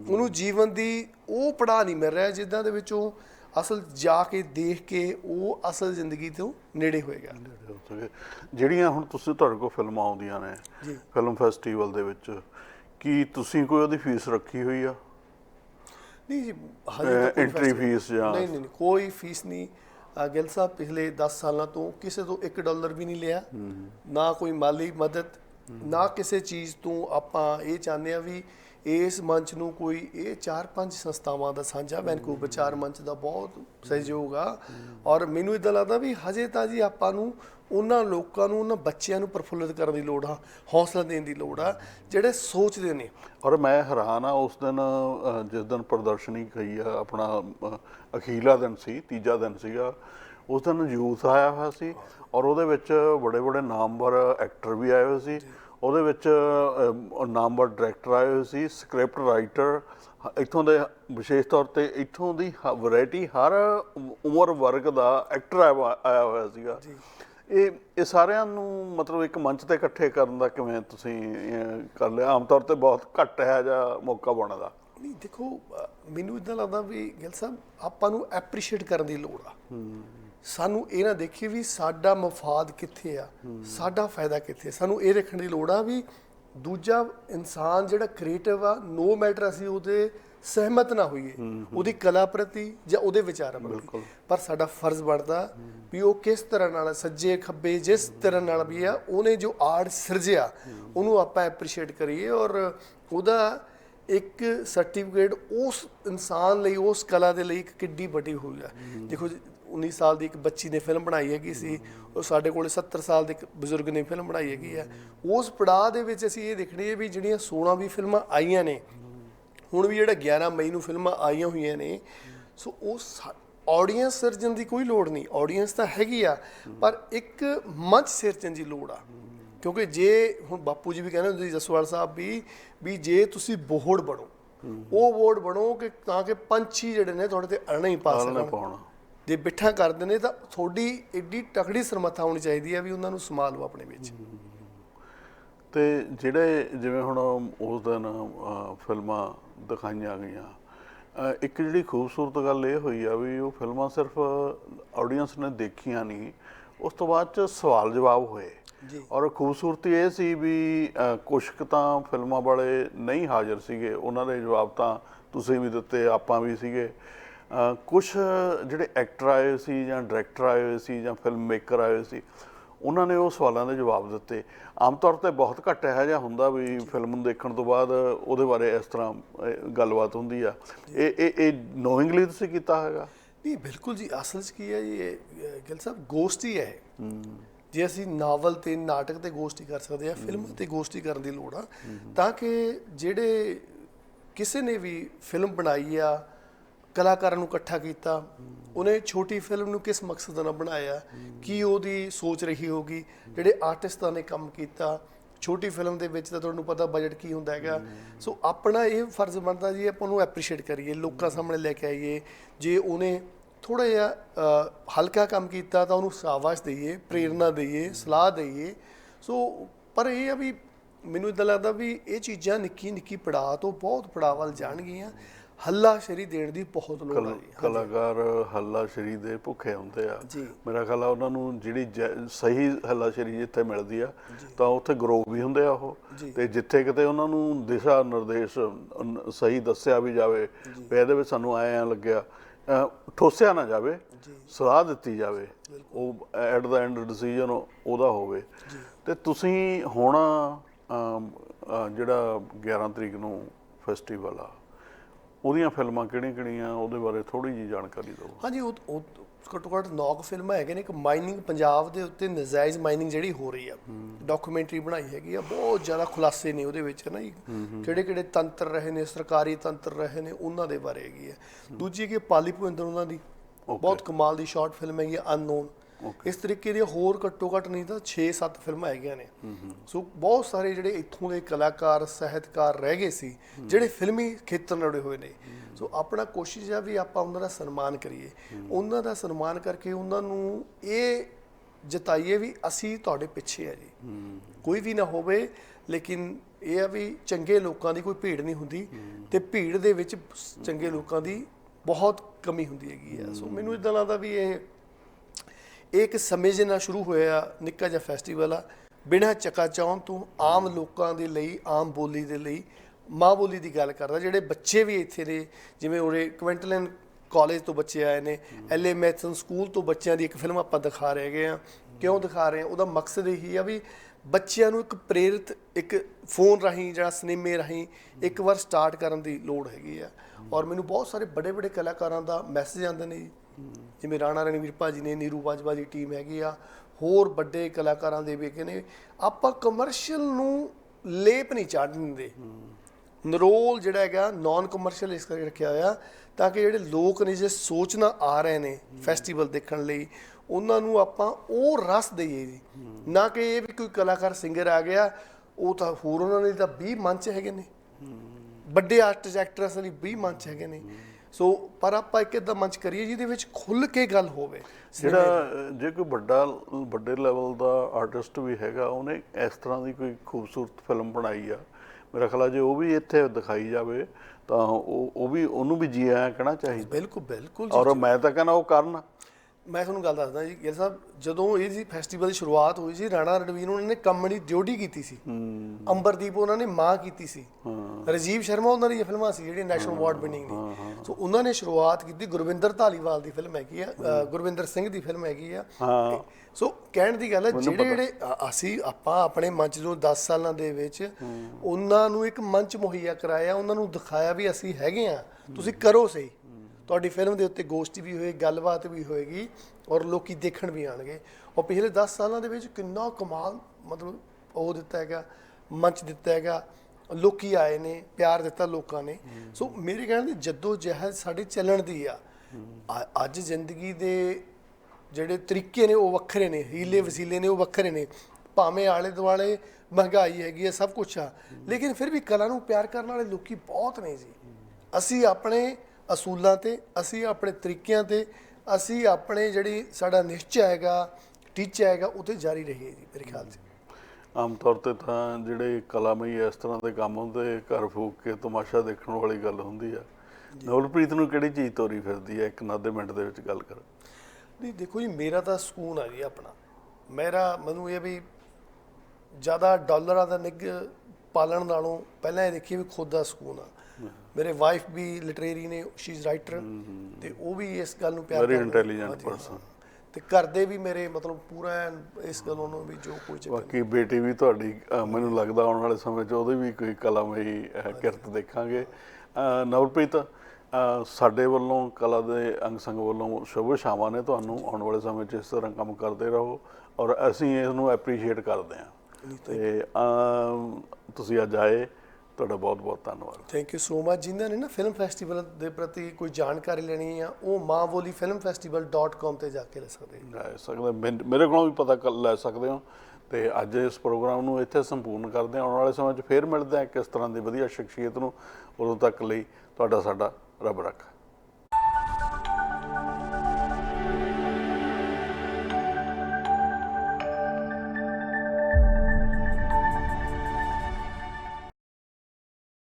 ਉਹਨੂੰ ਜੀਵਨ ਦੀ ਉਹ ਪੜਾਅ ਨਹੀਂ ਮਿਲ ਰਿਹਾ ਜਿੱਦਾਂ ਦੇ ਵਿੱਚ ਉਹ ਅਸਲ ਜਾ ਕੇ ਦੇਖ ਕੇ ਉਹ ਅਸਲ ਜ਼ਿੰਦਗੀ ਤੋਂ ਨੇੜੇ ਹੋਏਗਾ ਜਿਹੜੀਆਂ ਹੁਣ ਤੁਸੀਂ ਤੁਹਾਡੇ ਕੋਲ ਫਿਲਮਾਂ ਆਉਂਦੀਆਂ ਨੇ। ਫਿਲਮ ਫੈਸਟੀਵਲ ਦੇ ਵਿੱਚ ਕੀ ਤੁਸੀਂ ਕੋਈ ਉਹਦੀ ਫੀਸ ਰੱਖੀ ਹੋਈ ਆ? ਨਹੀਂ ਜੀ ਹਜੇ ਤਾਂ ਕੋਈ ਐਂਟਰੀ ਫੀਸ ਜਾਂ ਨਹੀਂ ਨਹੀਂ ਕੋਈ ਫੀਸ ਨਹੀਂ। ਗਿੱਲ ਸਾਹਿਬ, ਪਿਛਲੇ 10 ਸਾਲਾਂ ਤੋਂ ਕਿਸੇ ਤੋਂ 1 ਡਾਲਰ ਵੀ ਨਹੀਂ ਲਿਆ। ਨਾ ਕੋਈ ਮਾਲੀ ਮਦਦ, ਨਾ ਕਿਸੇ ਚੀਜ਼ ਤੋਂ ਆਪਾਂ ਇਹ ਚਾਹੁੰਦੇ ਆ ਵੀ ਇਸ ਮੰਚ ਨੂੰ ਕੋਈ, ਇਹ ਚਾਰ ਪੰਜ ਸੰਸਥਾਵਾਂ ਦਾ ਸਾਂਝਾ ਵੈਨਕੂਵਰ ਚਾਰ ਮੰਚ ਦਾ ਬਹੁਤ ਸਹਿਯੋਗ ਆ। ਔਰ ਮੈਨੂੰ ਇਦਾਂ ਲੱਗਦਾ ਵੀ ਹਜੇ ਤਾਂ ਜੀ ਆਪਾਂ ਨੂੰ ਉਹਨਾਂ ਲੋਕਾਂ ਨੂੰ, ਉਹਨਾਂ ਬੱਚਿਆਂ ਨੂੰ ਪ੍ਰਫੁੱਲਿਤ ਕਰਨ ਦੀ ਲੋੜ ਆ, ਹੌਸਲਾ ਦੇਣ ਦੀ ਲੋੜ ਆ, ਜਿਹੜੇ ਸੋਚਦੇ ਨੇ। ਔਰ ਮੈਂ ਹੈਰਾਨ ਆ ਉਸ ਦਿਨ ਜਿਸ ਦਿਨ ਪ੍ਰਦਰਸ਼ਨੀ ਗਈ ਆ, ਆਪਣਾ ਅਖੀਲਾ ਦਿਨ ਸੀ, ਤੀਜਾ ਦਿਨ ਸੀਗਾ, ਉਸ ਦਿਨ ਯੂਥ ਆਇਆ ਹੋਇਆ ਸੀ। ਔਰ ਉਹਦੇ ਵਿੱਚ ਬੜੇ ਬੜੇ ਨਾਮਵਰ ਐਕਟਰ ਵੀ ਆਏ ਹੋਏ ਸੀ। ਉਹਦੇ ਵਿੱਚ ਨਾਮਵਰ ਡਾਇਰੈਕਟਰ ਆਏ ਹੋਏ ਸੀ ਸਕ੍ਰਿਪਟ ਰਾਈਟਰ ਇੱਥੋਂ ਦੇ ਵਿਸ਼ੇਸ਼ ਤੌਰ ਤੇ ਇੱਥੋਂ ਦੀ ਵੈਰਾਈਟੀ ਹਰ ਉਮਰ ਵਰਗ ਦਾ ਐਕਟਰ ਆਇਆ ਹੋਇਆ ਸੀਗਾ। ਇਹ ਇਹ ਸਾਰਿਆਂ ਨੂੰ ਮਤਲਬ ਇੱਕ ਮੰਚ ਤੇ ਇਕੱਠੇ ਕਰਨ ਦਾ ਕਿਵੇਂ ਤੁਸੀਂ ਕਰ ਲਿਆ? ਆਮ ਤੌਰ ਤੇ ਬਹੁਤ ਘੱਟ ਹੈ ਜਾਂ ਮੌਕਾ ਬਣਦਾ ਨਹੀਂ ਦੇਖੋ ਮੈਨੂੰ ਇਦਾਂ ਲੱਗਦਾ ਵੀ ਗਿਲ ਸਾਹਿਬ ਆਪਾਂ ਨੂੰ ਐਪਰੀਸ਼ੀਏਟ ਕਰਨ ਦੀ ਲੋੜ ਆ। ਸਾਨੂੰ ਇਹ ਨਾ ਦੇਖੀ ਵੀ ਸਾਡਾ ਮਫਾਦ ਕਿੱਥੇ ਆ? ਸਾਡਾ ਫਾਇਦਾ ਕਿੱਥੇ ਸਾਨੂੰ ਇਹ ਦੇਖਣ ਦੀ ਲੋੜ ਆ ਵੀ ਦੂਜਾ ਇਨਸਾਨ ਜਿਹੜਾ ਕ੍ਰੀਏਟਿਵ ਆ ਨੋ ਮੈਟਰ ਅਸੀਂ ਉਹਦੇ ਸਹਿਮਤ ਨਾ ਹੋਈਏ ਉਹਦੀ ਕਲਾ ਪ੍ਰਤੀ ਜਾਂ ਉਹਦੇ ਵਿਚਾਰਾਂ ਪ੍ਰਤੀ। ਪਰ ਸਾਡਾ ਫਰਜ਼ ਬਣਦਾ ਵੀ ਉਹ ਕਿਸ ਤਰ੍ਹਾਂ ਨਾਲ ਸੱਜੇ ਖੱਬੇ ਜਿਸ ਤਰ੍ਹਾਂ ਨਾਲ ਵੀ ਆ ਉਹਨੇ ਜੋ ਆਰਟ ਸਿਰਜਿਆ ਉਹਨੂੰ ਆਪਾਂ ਐਪਰੀਸ਼ੀਏਟ ਕਰੀਏ ਔਰ ਉਹਦਾ ਇੱਕ ਸਰਟੀਫਿਕੇਟ ਉਸ ਇਨਸਾਨ ਲਈ ਉਸ ਕਲਾ ਦੇ ਲਈ ਇੱਕ ਕਿੱਡੀ ਵੱਡੀ ਹੋਈ ਆ। ਦੇਖੋ 19 ਸਾਲ ਦੀ ਇੱਕ ਬੱਚੀ ਨੇ ਫਿਲਮ ਬਣਾਈ ਹੈਗੀ ਸੀ। ਉਹ ਸਾਡੇ ਕੋਲ 70 ਸਾਲ ਦੇ ਇੱਕ ਬਜ਼ੁਰਗ ਨੇ ਫਿਲਮ ਬਣਾਈ ਹੈਗੀ ਹੈ। ਉਸ ਪੜਾਅ ਦੇ ਵਿੱਚ ਅਸੀਂ ਇਹ ਦੇਖਣੀ ਹੈ ਵੀ ਜਿਹੜੀਆਂ 16 ਵੀ ਫਿਲਮਾਂ ਆਈਆਂ ਨੇ ਹੁਣ ਵੀ ਜਿਹੜਾ 11 ਮਈ ਨੂੰ ਫਿਲਮਾਂ ਆਈਆਂ ਹੋਈਆਂ ਨੇ ਸੋ ਉਹ ਆਡੀਅנס ਸਿਰਜਣ ਦੀ ਕੋਈ ਲੋੜ ਨਹੀਂ। ਆਡੀਅנס ਤਾਂ ਹੈਗੀ ਆ ਪਰ ਇੱਕ ਮੰਚ ਸਿਰਜਣ ਦੀ ਲੋੜ ਆ। ਕਿਉਂਕਿ ਜੇ ਹੁਣ ਬਾਪੂ ਜੀ ਵੀ ਕਹਿੰਦੇ ਹੁੰਦੇ ਸੀ ਜਸਵਾਲ ਸਾਹਿਬ ਵੀ ਵੀ ਜੇ ਤੁਸੀਂ ਬੋਹੜ ਬਣੋ ਉਹ ਬੋਰਡ ਬਣੋ ਕਿ ਤਾਂ ਕਿ ਪੰਛੀ ਜਿਹੜੇ ਨੇ ਤੁਹਾਡੇ ਤੇ ਅੜਨਾ ਹੀ ਪਾ ਸਕਣ। ਜੇ ਬਿਠਾ ਕਰਦੇ ਨੇ ਤਾਂ ਤੁਹਾਡੀ ਏਡੀ ਤਕੜੀ ਸਰਮਥਾ ਹੋਣੀ ਚਾਹੀਦੀ ਆ ਵੀ ਉਹਨਾਂ ਨੂੰ ਸੰਭਾਲੋ ਆਪਣੇ ਵਿੱਚ। ਤੇ ਜਿਹੜੇ ਜਿਵੇਂ ਹੁਣ ਉਸ ਦਿਨ ਫਿਲਮਾਂ ਦਿਖਾਈਆਂ ਗਈਆਂ ਇੱਕ ਜਿਹੜੀ ਖੂਬਸੂਰਤ ਗੱਲ ਇਹ ਹੋਈ ਆ ਵੀ ਉਹ ਫਿਲਮਾਂ ਸਿਰਫ ਆਡੀਅנס ਨੇ ਦੇਖੀਆਂ ਨਹੀਂ ਉਸ ਤੋਂ ਬਾਅਦ ਚ ਸਵਾਲ ਜਵਾਬ ਹੋਏ। ਔਰ ਖੂਬਸੂਰਤੀ ਇਹ ਸੀ ਵੀ ਅਹ, ਕੁਛ ਕੁ ਤਾਂ ਫਿਲਮਾਂ ਵਾਲੇ ਨਹੀਂ ਹਾਜ਼ਰ ਸੀਗੇ ਉਹਨਾਂ ਦੇ ਜਵਾਬ ਤਾਂ ਤੁਸੀਂ ਵੀ ਦਿੱਤੇ ਆਪਾਂ ਵੀ ਸੀਗੇ। ਕੁਛ ਜਿਹੜੇ ਐਕਟਰ ਆਏ ਹੋਏ ਸੀ ਜਾਂ ਡਾਇਰੈਕਟਰ ਆਏ ਹੋਏ ਸੀ ਜਾਂ ਫਿਲਮ ਮੇਕਰ ਆਏ ਹੋਏ ਸੀ ਉਹਨਾਂ ਨੇ ਉਹ ਸਵਾਲਾਂ ਦੇ ਜਵਾਬ ਦਿੱਤੇ। ਆਮ ਤੌਰ ਤੇ ਬਹੁਤ ਘੱਟ ਇਹੋ ਜਿਹਾ ਹੁੰਦਾ ਵੀ ਫਿਲਮ ਨੂੰ ਦੇਖਣ ਤੋਂ ਬਾਅਦ ਉਹਦੇ ਬਾਰੇ ਇਸ ਤਰ੍ਹਾਂ ਗੱਲਬਾਤ ਹੁੰਦੀ ਆ। ਇਹ ਇਹ ਇਹ ਨੋਇੰਗਲੀ ਤੁਸੀਂ ਕੀਤਾ ਹੈਗਾ? ਨਹੀਂ ਬਿਲਕੁਲ ਜੀ ਅਸਲ 'ਚ ਕੀ ਹੈ ਜੀ ਇਹ, ਗਿੱਲ ਸਾਹਿਬ ਗੋਸ਼ਟੀ ਹੈ ਇਹ। ਜੇ ਅਸੀਂ ਨਾਵਲ ਤੇ ਨਾਟਕ ਤੇ ਗੋਸ਼ਟੀ ਕਰ ਸਕਦੇ ਆ ਫਿਲਮ ਤੇ ਗੋਸ਼ਟੀ ਕਰਨ ਦੀ ਲੋੜ ਆ ਤਾਂ ਕਿ ਜਿਹੜੇ ਕਿਸੇ ਨੇ ਵੀ ਫਿਲਮ ਬਣਾਈ ਆ ਕਲਾਕਾਰਾਂ ਨੂੰ ਇਕੱਠਾ ਕੀਤਾ। ਉਹਨੇ ਛੋਟੀ ਫਿਲਮ ਨੂੰ ਕਿਸ ਮਕਸਦ ਨਾਲ ਬਣਾਇਆ? ਕੀ ਉਹਦੀ ਸੋਚ ਰਹੀ ਹੋਗੀ ਜਿਹੜੇ ਆਰਟਿਸਟਾਂ ਨੇ ਕੰਮ ਕੀਤਾ। ਛੋਟੀ ਫਿਲਮ ਦੇ ਵਿੱਚ ਤਾਂ ਤੁਹਾਨੂੰ ਪਤਾ ਬਜਟ ਕੀ ਹੁੰਦਾ ਹੈਗਾ। ਸੋ ਆਪਣਾ ਇਹ ਫਰਜ਼ ਬਣਦਾ ਜੀ, ਆਪਾਂ ਨੂੰ ਐਪਰੀਸ਼ੀਏਟ ਕਰੀਏ, ਲੋਕਾਂ ਸਾਹਮਣੇ ਲੈ ਕੇ ਆਈਏ। ਜੇ ਉਹਨੇ ਥੋੜਾ ਜਿਹਾ ਹਲਕਾ ਕੰਮ ਕੀਤਾ ਤਾਂ ਉਹਨੂੰ ਸ਼ਾਬਾਸ਼ ਦਈਏ, ਪ੍ਰੇਰਣਾ ਦਈਏ, ਸਲਾਹ ਦਈਏ। ਸੋ, ਪਰ ਇਹ ਆ ਵੀ ਮੈਨੂੰ ਇਦਾਂ ਲੱਗਦਾ ਵੀ ਇਹ ਚੀਜ਼ਾਂ ਨਿੱਕੀ ਨਿੱਕੀ ਪੜਾਅ ਤੋਂ ਬਹੁਤ ਪੜਾਅ ਵੱਲ ਜਾਣਗੀਆਂ। ਹੱਲਾ ਸ਼ਰੀ ਦੇਣ ਦੀ ਬਹੁਤ ਲੋੜ ਜੀ ਕਲਾਕਾਰ ਹੱਲਾ ਸ਼ਰੀ ਦੇ ਭੁੱਖੇ ਹੁੰਦੇ ਆ। ਮੇਰਾ ਖਿਆਲ ਆ ਉਹਨਾਂ ਨੂੰ ਜਿਹੜੀ ਸਹੀ ਹੱਲਾ ਸ਼ਰੀ ਜਿੱਥੇ ਮਿਲਦੀ ਆ ਤਾਂ ਉੱਥੇ ਗਰੋ ਵੀ ਹੁੰਦੇ ਆ ਉਹ। ਤੇ ਜਿੱਥੇ ਕਿਤੇ ਉਹਨਾਂ ਨੂੰ ਦਿਸ਼ਾ ਨਿਰਦੇਸ਼ ਸਹੀ ਦੱਸਿਆ ਵੀ ਜਾਵੇ ਵੀ ਇਹਦੇ ਵਿੱਚ ਸਾਨੂੰ ਐਂ ਲੱਗਿਆ। ਠੋਸਿਆ ਨਾ ਜਾਵੇ ਸਲਾਹ ਦਿੱਤੀ ਜਾਵੇ। ਉਹ ਐਟ ਦਾ ਐਂਡ ਡਿਸੀਜਨ ਉਹਦਾ ਹੋਵੇ। ਤੇ ਤੁਸੀਂ ਹੁਣ ਜਿਹੜਾ 11 ਤਰੀਕ ਨੂੰ ਫੈਸਟੀਵਲ ਆ ਉਹਦੀਆਂ ਫਿਲਮਾਂ ਕਿਹੜੀਆਂ ਕਿਹੜੀਆਂ ਉਹਦੇ ਬਾਰੇ ਥੋੜੀ ਜੀ ਜਾਣਕਾਰੀ ਦਿਓ। ਹਾਂਜੀ ਉਹ ਘੱਟੋ ਘੱਟ ਨੌਕ ਫਿਲਮਾਂ ਹੈਗੇ ਨੇ ਇੱਕ ਮਾਈਨਿੰਗ ਪੰਜਾਬ ਦੇ ਉੱਤੇ ਨਜਾਇਜ਼ ਮਾਈਨਿੰਗ ਜਿਹੜੀ ਹੋ ਰਹੀ ਆ। ਡਾਕੂਮੈਂਟਰੀ ਬਣਾਈ ਹੈਗੀ ਆ ਬਹੁਤ ਜ਼ਿਆਦਾ ਖੁਲਾਸੇ ਨੇ ਉਹਦੇ ਵਿੱਚ ਨਾ ਜੀ। ਕਿਹੜੇ ਕਿਹੜੇ ਤੰਤਰ ਰਹੇ ਨੇ ਸਰਕਾਰੀ ਤੰਤਰ ਰਹੇ ਨੇ ਉਹਨਾਂ ਦੇ ਬਾਰੇ ਹੈਗੀ ਆ। ਦੂਜੀ ਕਿ ਪਾਲੀ ਭੁਪਿੰਦਰ ਉਹਨਾਂ ਦੀ। ਬਹੁਤ ਕਮਾਲ ਦੀ ਸ਼ਾਰਟ ਫਿਲਮ ਹੈਗੀ ਅਨਨੋਨ ਇਸ ਤਰੀਕੇ ਦੀਆਂ ਹੋਰ ਘੱਟੋ ਘੱਟ ਨਹੀਂ ਤਾਂ 6-7 ਫਿਲਮਾਂ ਹੈਗੀਆਂ ਨੇ। ਸੋ ਬਹੁਤ ਸਾਰੇ ਜਿਹੜੇ ਇੱਥੋਂ ਦੇ ਕਲਾਕਾਰ ਸਾਹਿਤਕਾਰ ਰਹਿ ਗਏ ਸੀ ਜਿਹੜੇ ਫਿਲਮੀ ਖੇਤਰ ਨਾਲ ਜੁੜੇ ਹੋਏ ਨੇ। ਸੋ ਆਪਣਾ ਕੋਸ਼ਿਸ਼ ਆ ਵੀ ਆਪਾਂ ਉਹਨਾਂ ਦਾ ਸਨਮਾਨ ਕਰੀਏ। ਉਹਨਾਂ ਦਾ ਸਨਮਾਨ ਕਰਕੇ ਉਹਨਾਂ ਨੂੰ ਇਹ ਜਤਾਈਏ ਵੀ ਅਸੀਂ ਤੁਹਾਡੇ ਪਿੱਛੇ ਆ ਜੀ। ਕੋਈ ਵੀ ਨਾ ਹੋਵੇ ਲੇਕਿਨ ਇਹ ਆ ਵੀ ਚੰਗੇ ਲੋਕਾਂ ਦੀ ਕੋਈ ਭੀੜ ਨਹੀਂ ਹੁੰਦੀ ਤੇ ਭੀੜ ਦੇ ਵਿੱਚ ਚੰਗੇ ਲੋਕਾਂ ਦੀ ਬਹੁਤ ਕਮੀ ਹੁੰਦੀ ਹੈਗੀ ਆ। ਸੋ ਮੈਨੂੰ ਇਦਾਂ ਲੱਗਦਾ ਵੀ ਇਹ ਇਹ ਇੱਕ ਸਮੇਂ ਦੇ ਨਾਲ ਸ਼ੁਰੂ ਹੋਇਆ ਨਿੱਕਾ ਜਿਹਾ ਫੈਸਟੀਵਲ ਆ। ਬਿਨਾਂ ਚਕਾਚੌਂਧ ਤੋਂ ਆਮ ਲੋਕਾਂ ਦੇ ਲਈ, ਆਮ ਬੋਲੀ ਦੇ ਲਈ ਮਾਂ ਬੋਲੀ ਦੀ ਗੱਲ ਕਰਦਾ। ਜਿਹੜੇ ਬੱਚੇ ਵੀ ਇੱਥੇ ਦੇ ਜਿਵੇਂ ਉਰੇ ਕੁਇੰਟਲਨ ਕਾਲਜ ਤੋਂ ਬੱਚੇ ਆਏ ਨੇ ਐਲਏ ਮੈਥਨ ਸਕੂਲ ਤੋਂ ਬੱਚਿਆਂ ਦੀ ਇੱਕ ਫਿਲਮ ਆਪਾਂ ਦਿਖਾ ਰਹੇ ਹੈਗੇ ਆ ਕਿਉਂ ਦਿਖਾ ਰਹੇ ਆ ਉਹਦਾ ਮਕਸਦ ਇਹੀ ਆ ਵੀ ਬੱਚਿਆਂ ਨੂੰ ਇੱਕ ਪ੍ਰੇਰਿਤ, ਇੱਕ ਫੋਨ ਰਾਹੀਂ ਜਿਹੜਾ ਸਿਨੇਮੇ ਰਾਹੀਂ ਇੱਕ ਵਾਰ ਸਟਾਰਟ ਕਰਨ ਦੀ ਲੋੜ ਹੈਗੀ ਆ। ਔਰ ਮੈਨੂੰ ਬਹੁਤ ਸਾਰੇ ਬੜੇ ਵੱਡੇ ਕਲਾਕਾਰਾਂ ਦਾ ਮੈਸੇਜ ਆਉਂਦੇ ਨੇ ਜੀ। ਜਿਵੇਂ ਰਾਣਾ ਰਣਵੀਰ ਭਾਜੀ ਨੇ, ਨੀਰੂ ਬਾਜਵਾ ਦੀ ਟੀਮ ਹੈਗੀ ਆ, ਹੋਰ ਵੱਡੇ ਕਲਾਕਾਰਾਂ ਦੇ ਵੀ ਹੈਗੇ ਆਪਾਂ ਕਮਰਸ਼ੀਅਲ ਨੂੰ ਲੇਪ ਨਹੀਂ ਚਾੜ ਦਿੰਦੇ। ਨਰੋਲ ਜਿਹੜਾ ਹੈਗਾ ਨਾਨ ਕਮਰਸ਼ੀਅਲ ਇਸ ਕਰਕੇ ਰੱਖਿਆ ਹੋਇਆ, ਤਾਂ ਕਿ ਜਿਹੜੇ ਲੋਕ ਨੇ, ਜੇ ਸੋਚਣਾ ਆ ਰਹੇ ਨੇ ਫੈਸਟੀਵਲ ਦੇਖਣ ਲਈ, ਉਹਨਾਂ ਨੂੰ ਆਪਾਂ ਉਹ ਰਸ ਦਈਏ ਜੀ। ਨਾ ਕਿ ਇਹ ਵੀ ਕੋਈ ਕਲਾਕਾਰ ਸਿੰਗਰ ਆ ਗਿਆ, ਉਹ ਤਾਂ ਹੋਰ ਉਹਨਾਂ ਲਈ ਤਾਂ 20 ਮੰਚ ਹੈਗੇ ਨੇ। ਵੱਡੇ ਆਰਟਿਸਟ ਐਕਟਰਸ ਲਈ 20 ਮੰਚ ਹੈਗੇ ਨੇ। ਸੋ ਪਰ ਆਪਾਂ ਇੱਕ ਇਦਾਂ ਮੰਚ ਕਰੀਏ ਜਿਹਦੇ ਵਿੱਚ ਖੁੱਲ ਕੇ ਗੱਲ ਹੋਵੇ। ਜਿਹੜਾ ਜੇ ਕੋਈ ਵੱਡਾ ਵੱਡੇ ਲੈਵਲ ਦਾ ਆਰਟਿਸਟ ਵੀ ਹੈਗਾ ਉਹਨੇ ਇਸ ਤਰ੍ਹਾਂ ਦੀ ਕੋਈ ਖੂਬਸੂਰਤ ਫਿਲਮ ਬਣਾਈ ਆ। ਮੇਰਾ ਖਿਆਲ ਆ ਜੇ ਉਹ ਵੀ ਇੱਥੇ ਦਿਖਾਈ ਜਾਵੇ ਤਾਂ ਉਹ ਉਹ ਵੀ ਉਹਨੂੰ ਵੀ ਜੀ ਆਇਆਂ ਕਹਿਣਾ ਚਾਹੀਦਾ। ਬਿਲਕੁਲ ਬਿਲਕੁਲ। ਔਰ ਮੈਂ ਤਾਂ ਕਹਿੰਦਾ ਉਹ ਕਰਨ। ਮੈਂ ਤੁਹਾਨੂੰ ਗੱਲ ਦੱਸਦਾ ਜੀ ਗਿੱਲ ਸਾਹਿਬ ਜਦੋਂ ਇਹ ਜੀ ਫੈਸਟੀਵਲ ਦੀ ਸ਼ੁਰੂਆਤ ਹੋਈ ਸੀ ਰਾਣਾ ਰਣਵੀਰ ਉਹਨਾਂ ਨੇ ਕੰਮਣੀ ਡਿਊਟੀ ਕੀਤੀ ਸੀ। ਅੰਬਰਦੀਪ ਉਹਨਾਂ ਨੇ ਮਾਂ ਕੀਤੀ ਸੀ। ਰਾਜੀਵ ਸ਼ਰਮਾ ਉਹਨਾਂ ਦੀ ਫਿਲਮਾਂ ਸੀ ਜਿਹੜੀ ਨੈਸ਼ਨਲ ਅਵਾਰਡ ਵਿਨਿੰਗ ਨੇ। ਸੋ ਉਹਨਾਂ ਨੇ ਸ਼ੁਰੂਆਤ ਕੀਤੀ ਗੁਰਵਿੰਦਰ ਧਾਲੀਵਾਲ ਦੀ ਫਿਲਮ ਹੈਗੀ ਆ ਗੁਰਵਿੰਦਰ ਸਿੰਘ ਦੀ ਫਿਲਮ ਹੈਗੀ ਆ। ਹਾਂ। ਸੋ ਕਹਿਣ ਦੀ ਗੱਲ ਹੈ ਜਿਹੜੇ ਜਿਹੜੇ ਅਸੀਂ ਆਪਾਂ ਆਪਣੇ ਮੰਚ ਨੂੰ 10 ਸਾਲਾਂ ਦੇ ਵਿੱਚ ਉਹਨਾਂ ਨੂੰ ਇੱਕ ਮੰਚ ਮੁਹੱਈਆ ਕਰਾਇਆ ਉਹਨਾਂ ਨੂੰ ਦਿਖਾਇਆ ਵੀ ਅਸੀਂ ਹੈਗੇ ਆ ਤੁਸੀਂ ਕਰੋ ਸਹੀ। ਤੁਹਾਡੀ ਫਿਲਮ ਦੇ ਉੱਤੇ ਗੋਸ਼ਟੀ ਵੀ ਹੋਏ ਗੱਲਬਾਤ ਵੀ ਹੋਏਗੀ ਔਰ ਲੋਕੀ ਦੇਖਣ ਵੀ ਆਣਗੇ ਔਰ ਪਿਛਲੇ 10 ਸਾਲਾਂ ਦੇ ਵਿੱਚ ਕਿੰਨਾ ਕਮਾਲ ਮਤਲਬ ਉਹ ਦਿੱਤਾ ਹੈਗਾ ਮੰਚ ਦਿੱਤਾ ਹੈਗਾ ਲੋਕੀ ਆਏ ਨੇ ਪਿਆਰ ਦਿੱਤਾ ਲੋਕਾਂ ਨੇ। ਸੋ ਮੇਰੇ ਕਹਿਣ ਦੀ ਜੱਦੋ ਜਹਿਦ ਸਾਡੀ ਚੱਲਣ ਦੀ ਆ। ਅੱਜ ਜ਼ਿੰਦਗੀ ਦੇ ਜਿਹੜੇ ਤਰੀਕੇ ਨੇ ਉਹ ਵੱਖਰੇ ਨੇ ਹੀਲੇ ਵਸੀਲੇ ਨੇ ਉਹ ਵੱਖਰੇ ਨੇ। ਭਾਵੇਂ ਆਲੇ ਦੁਆਲੇ ਮਹਿੰਗਾਈ ਹੈਗੀ ਹੈ ਸਭ ਕੁਝ ਆ। ਲੇਕਿਨ ਫਿਰ ਵੀ ਕਲਾ ਨੂੰ ਪਿਆਰ ਕਰਨ ਵਾਲੇ ਲੋਕੀ ਬਹੁਤ ਨੇ ਜੀ। ਅਸੀਂ ਆਪਣੇ ਅਸੂਲਾਂ ਤੇ ਅਸੀਂ ਆਪਣੇ ਤਰੀਕਿਆਂ ਤੇ ਅਸੀਂ ਆਪਣੇ ਜਿਹੜੀ ਸਾਡਾ ਨਿਸ਼ਚੈ ਹੈਗਾ ਟੀਚਾ ਹੈਗਾ ਉਹ ਤੇ ਜਾਰੀ ਰਹੀਏ ਜੀ ਮੇਰੇ ਖਿਆਲ 'ਚ। ਆਮ ਤੌਰ ਤੇ ਤਾਂ ਜਿਹੜੇ ਕਲਾਮਈ ਇਸ ਤਰ੍ਹਾਂ ਦੇ ਕੰਮ ਹੁੰਦੇ ਘਰ ਫੂਕ ਕੇ ਤਮਾਸ਼ਾ ਦੇਖਣ ਵਾਲੀ ਗੱਲ ਹੁੰਦੀ ਆ। ਨਵਲਪ੍ਰੀਤ ਨੂੰ ਕਿਹੜੀ ਚੀਜ਼ ਤੋਰੀ ਫਿਰਦੀ ਹੈ ਇੱਕ ਨਾਦੇ ਮਿੰਟ ਦੇ ਵਿੱਚ ਗੱਲ ਕਰ। ਨਹੀਂ ਦੇਖੋ ਜੀ ਮੇਰਾ ਤਾਂ ਸਕੂਨ ਆ ਜੀ ਆਪਣਾ। ਮੇਰਾ ਮੈਨੂੰ ਇਹ ਵੀ ਜ਼ਿਆਦਾ ਡਾਲਰਾਂ ਦਾ ਨਿੱਘ ਪਾਲਣ ਨਾਲੋਂ ਪਹਿਲਾਂ ਇਹ ਦੇਖੀਏ ਵੀ ਖੁਦ ਦਾ ਸਕੂਨ ਆ। ਮੇਰੇ ਵਾਈਫ ਵੀ ਲਿਟਰੇਰੀ ਨੇ ਸ਼ੀ ਇਜ਼ ਰਾਈਟਰ ਤੇ ਉਹ ਵੀ ਇਸ ਗੱਲ ਨੂੰ ਪਿਆਰ Very ਕਰਦੇ। ਨੇ। intelligent ਹਾਂਜੀ, ਹਾਂ। person. ਤੇ ਕਰਦੇ ਵੀ ਮੇਰੇ ਮਤਲਬ ਪੂਰਾ ਇਸ ਗੱਲੋਂ ਨੂੰ ਵੀ ਜੋ ਕੋਈ ਬਾਕੀ ਬੇਟੀ ਵੀ ਤੁਹਾਡੀ ਮੈਨੂੰ ਲੱਗਦਾ ਆਉਣ ਵਾਲੇ ਸਮੇਂ 'ਚ ਉਹਦੀ ਵੀ ਕੋਈ ਕਲਾਮਈ ਕਿਰਤ ਦੇਖਾਂਗੇ। ਨਵਲਪ੍ਰੀਤ ਅਹ, ਸਾਡੇ ਵੱਲੋਂ ਕਲਾ ਦੇ ਅੰਗ ਸੰਗ ਵੱਲੋਂ ਸ਼ੁਭ ਸ਼ਾਮਾਂ ਨੇ ਤੁਹਾਨੂੰ। ਆਉਣ ਵਾਲੇ ਸਮੇਂ 'ਚ ਇਸ ਤਰ੍ਹਾਂ ਕੰਮ ਕਰਦੇ ਰਹੋ ਔਰ ਅਸੀਂ ਇਸ ਨੂੰ ਐਪਰੀਸ਼ੀਏਟ ਕਰਦੇ ਹਾਂ। ਤੇ ਤੁਸੀਂ ਅੱਜ ਆਏ। ਤੁਹਾਡਾ ਬਹੁਤ ਬਹੁਤ ਧੰਨਵਾਦ। ਥੈਂਕ ਯੂ ਸੋ ਮਚ ਜਿਨ੍ਹਾਂ ਨੇ ਨਾ ਫਿਲਮ ਫੈਸਟੀਵਲ ਦੇ ਪ੍ਰਤੀ ਕੋਈ ਜਾਣਕਾਰੀ ਲੈਣੀ ਆ ਉਹ maavoli.filmfestival.com ਤੇ ਜਾ ਕੇ ਲੈ ਸਕਦੇ। ਲੈ ਸਕਦੇ ਮੈਨ- ਮੇਰੇ ਕੋਲੋਂ ਵੀ ਪਤਾ ਲੈ ਸਕਦੇ ਹੋ। ਤੇ ਅੱਜ ਇਸ ਪ੍ਰੋਗਰਾਮ ਨੂੰ ਇੱਥੇ ਸੰਪੂਰਨ ਕਰਦੇ ਹਾਂ। ਆਉਣ ਵਾਲੇ ਸਮੇਂ 'ਚ ਫੇਰ ਮਿਲਦੇ ਹਾਂ ਕਿਸ ਤਰ੍ਹਾਂ ਦੀ ਵਧੀਆ ਸ਼ਖਸੀਅਤ ਨੂੰ ਉਦੋਂ ਤੱਕ ਲਈ ਤੁਹਾਡਾ ਸਾਡਾ ਰੱਬ ਰੱਖਾ।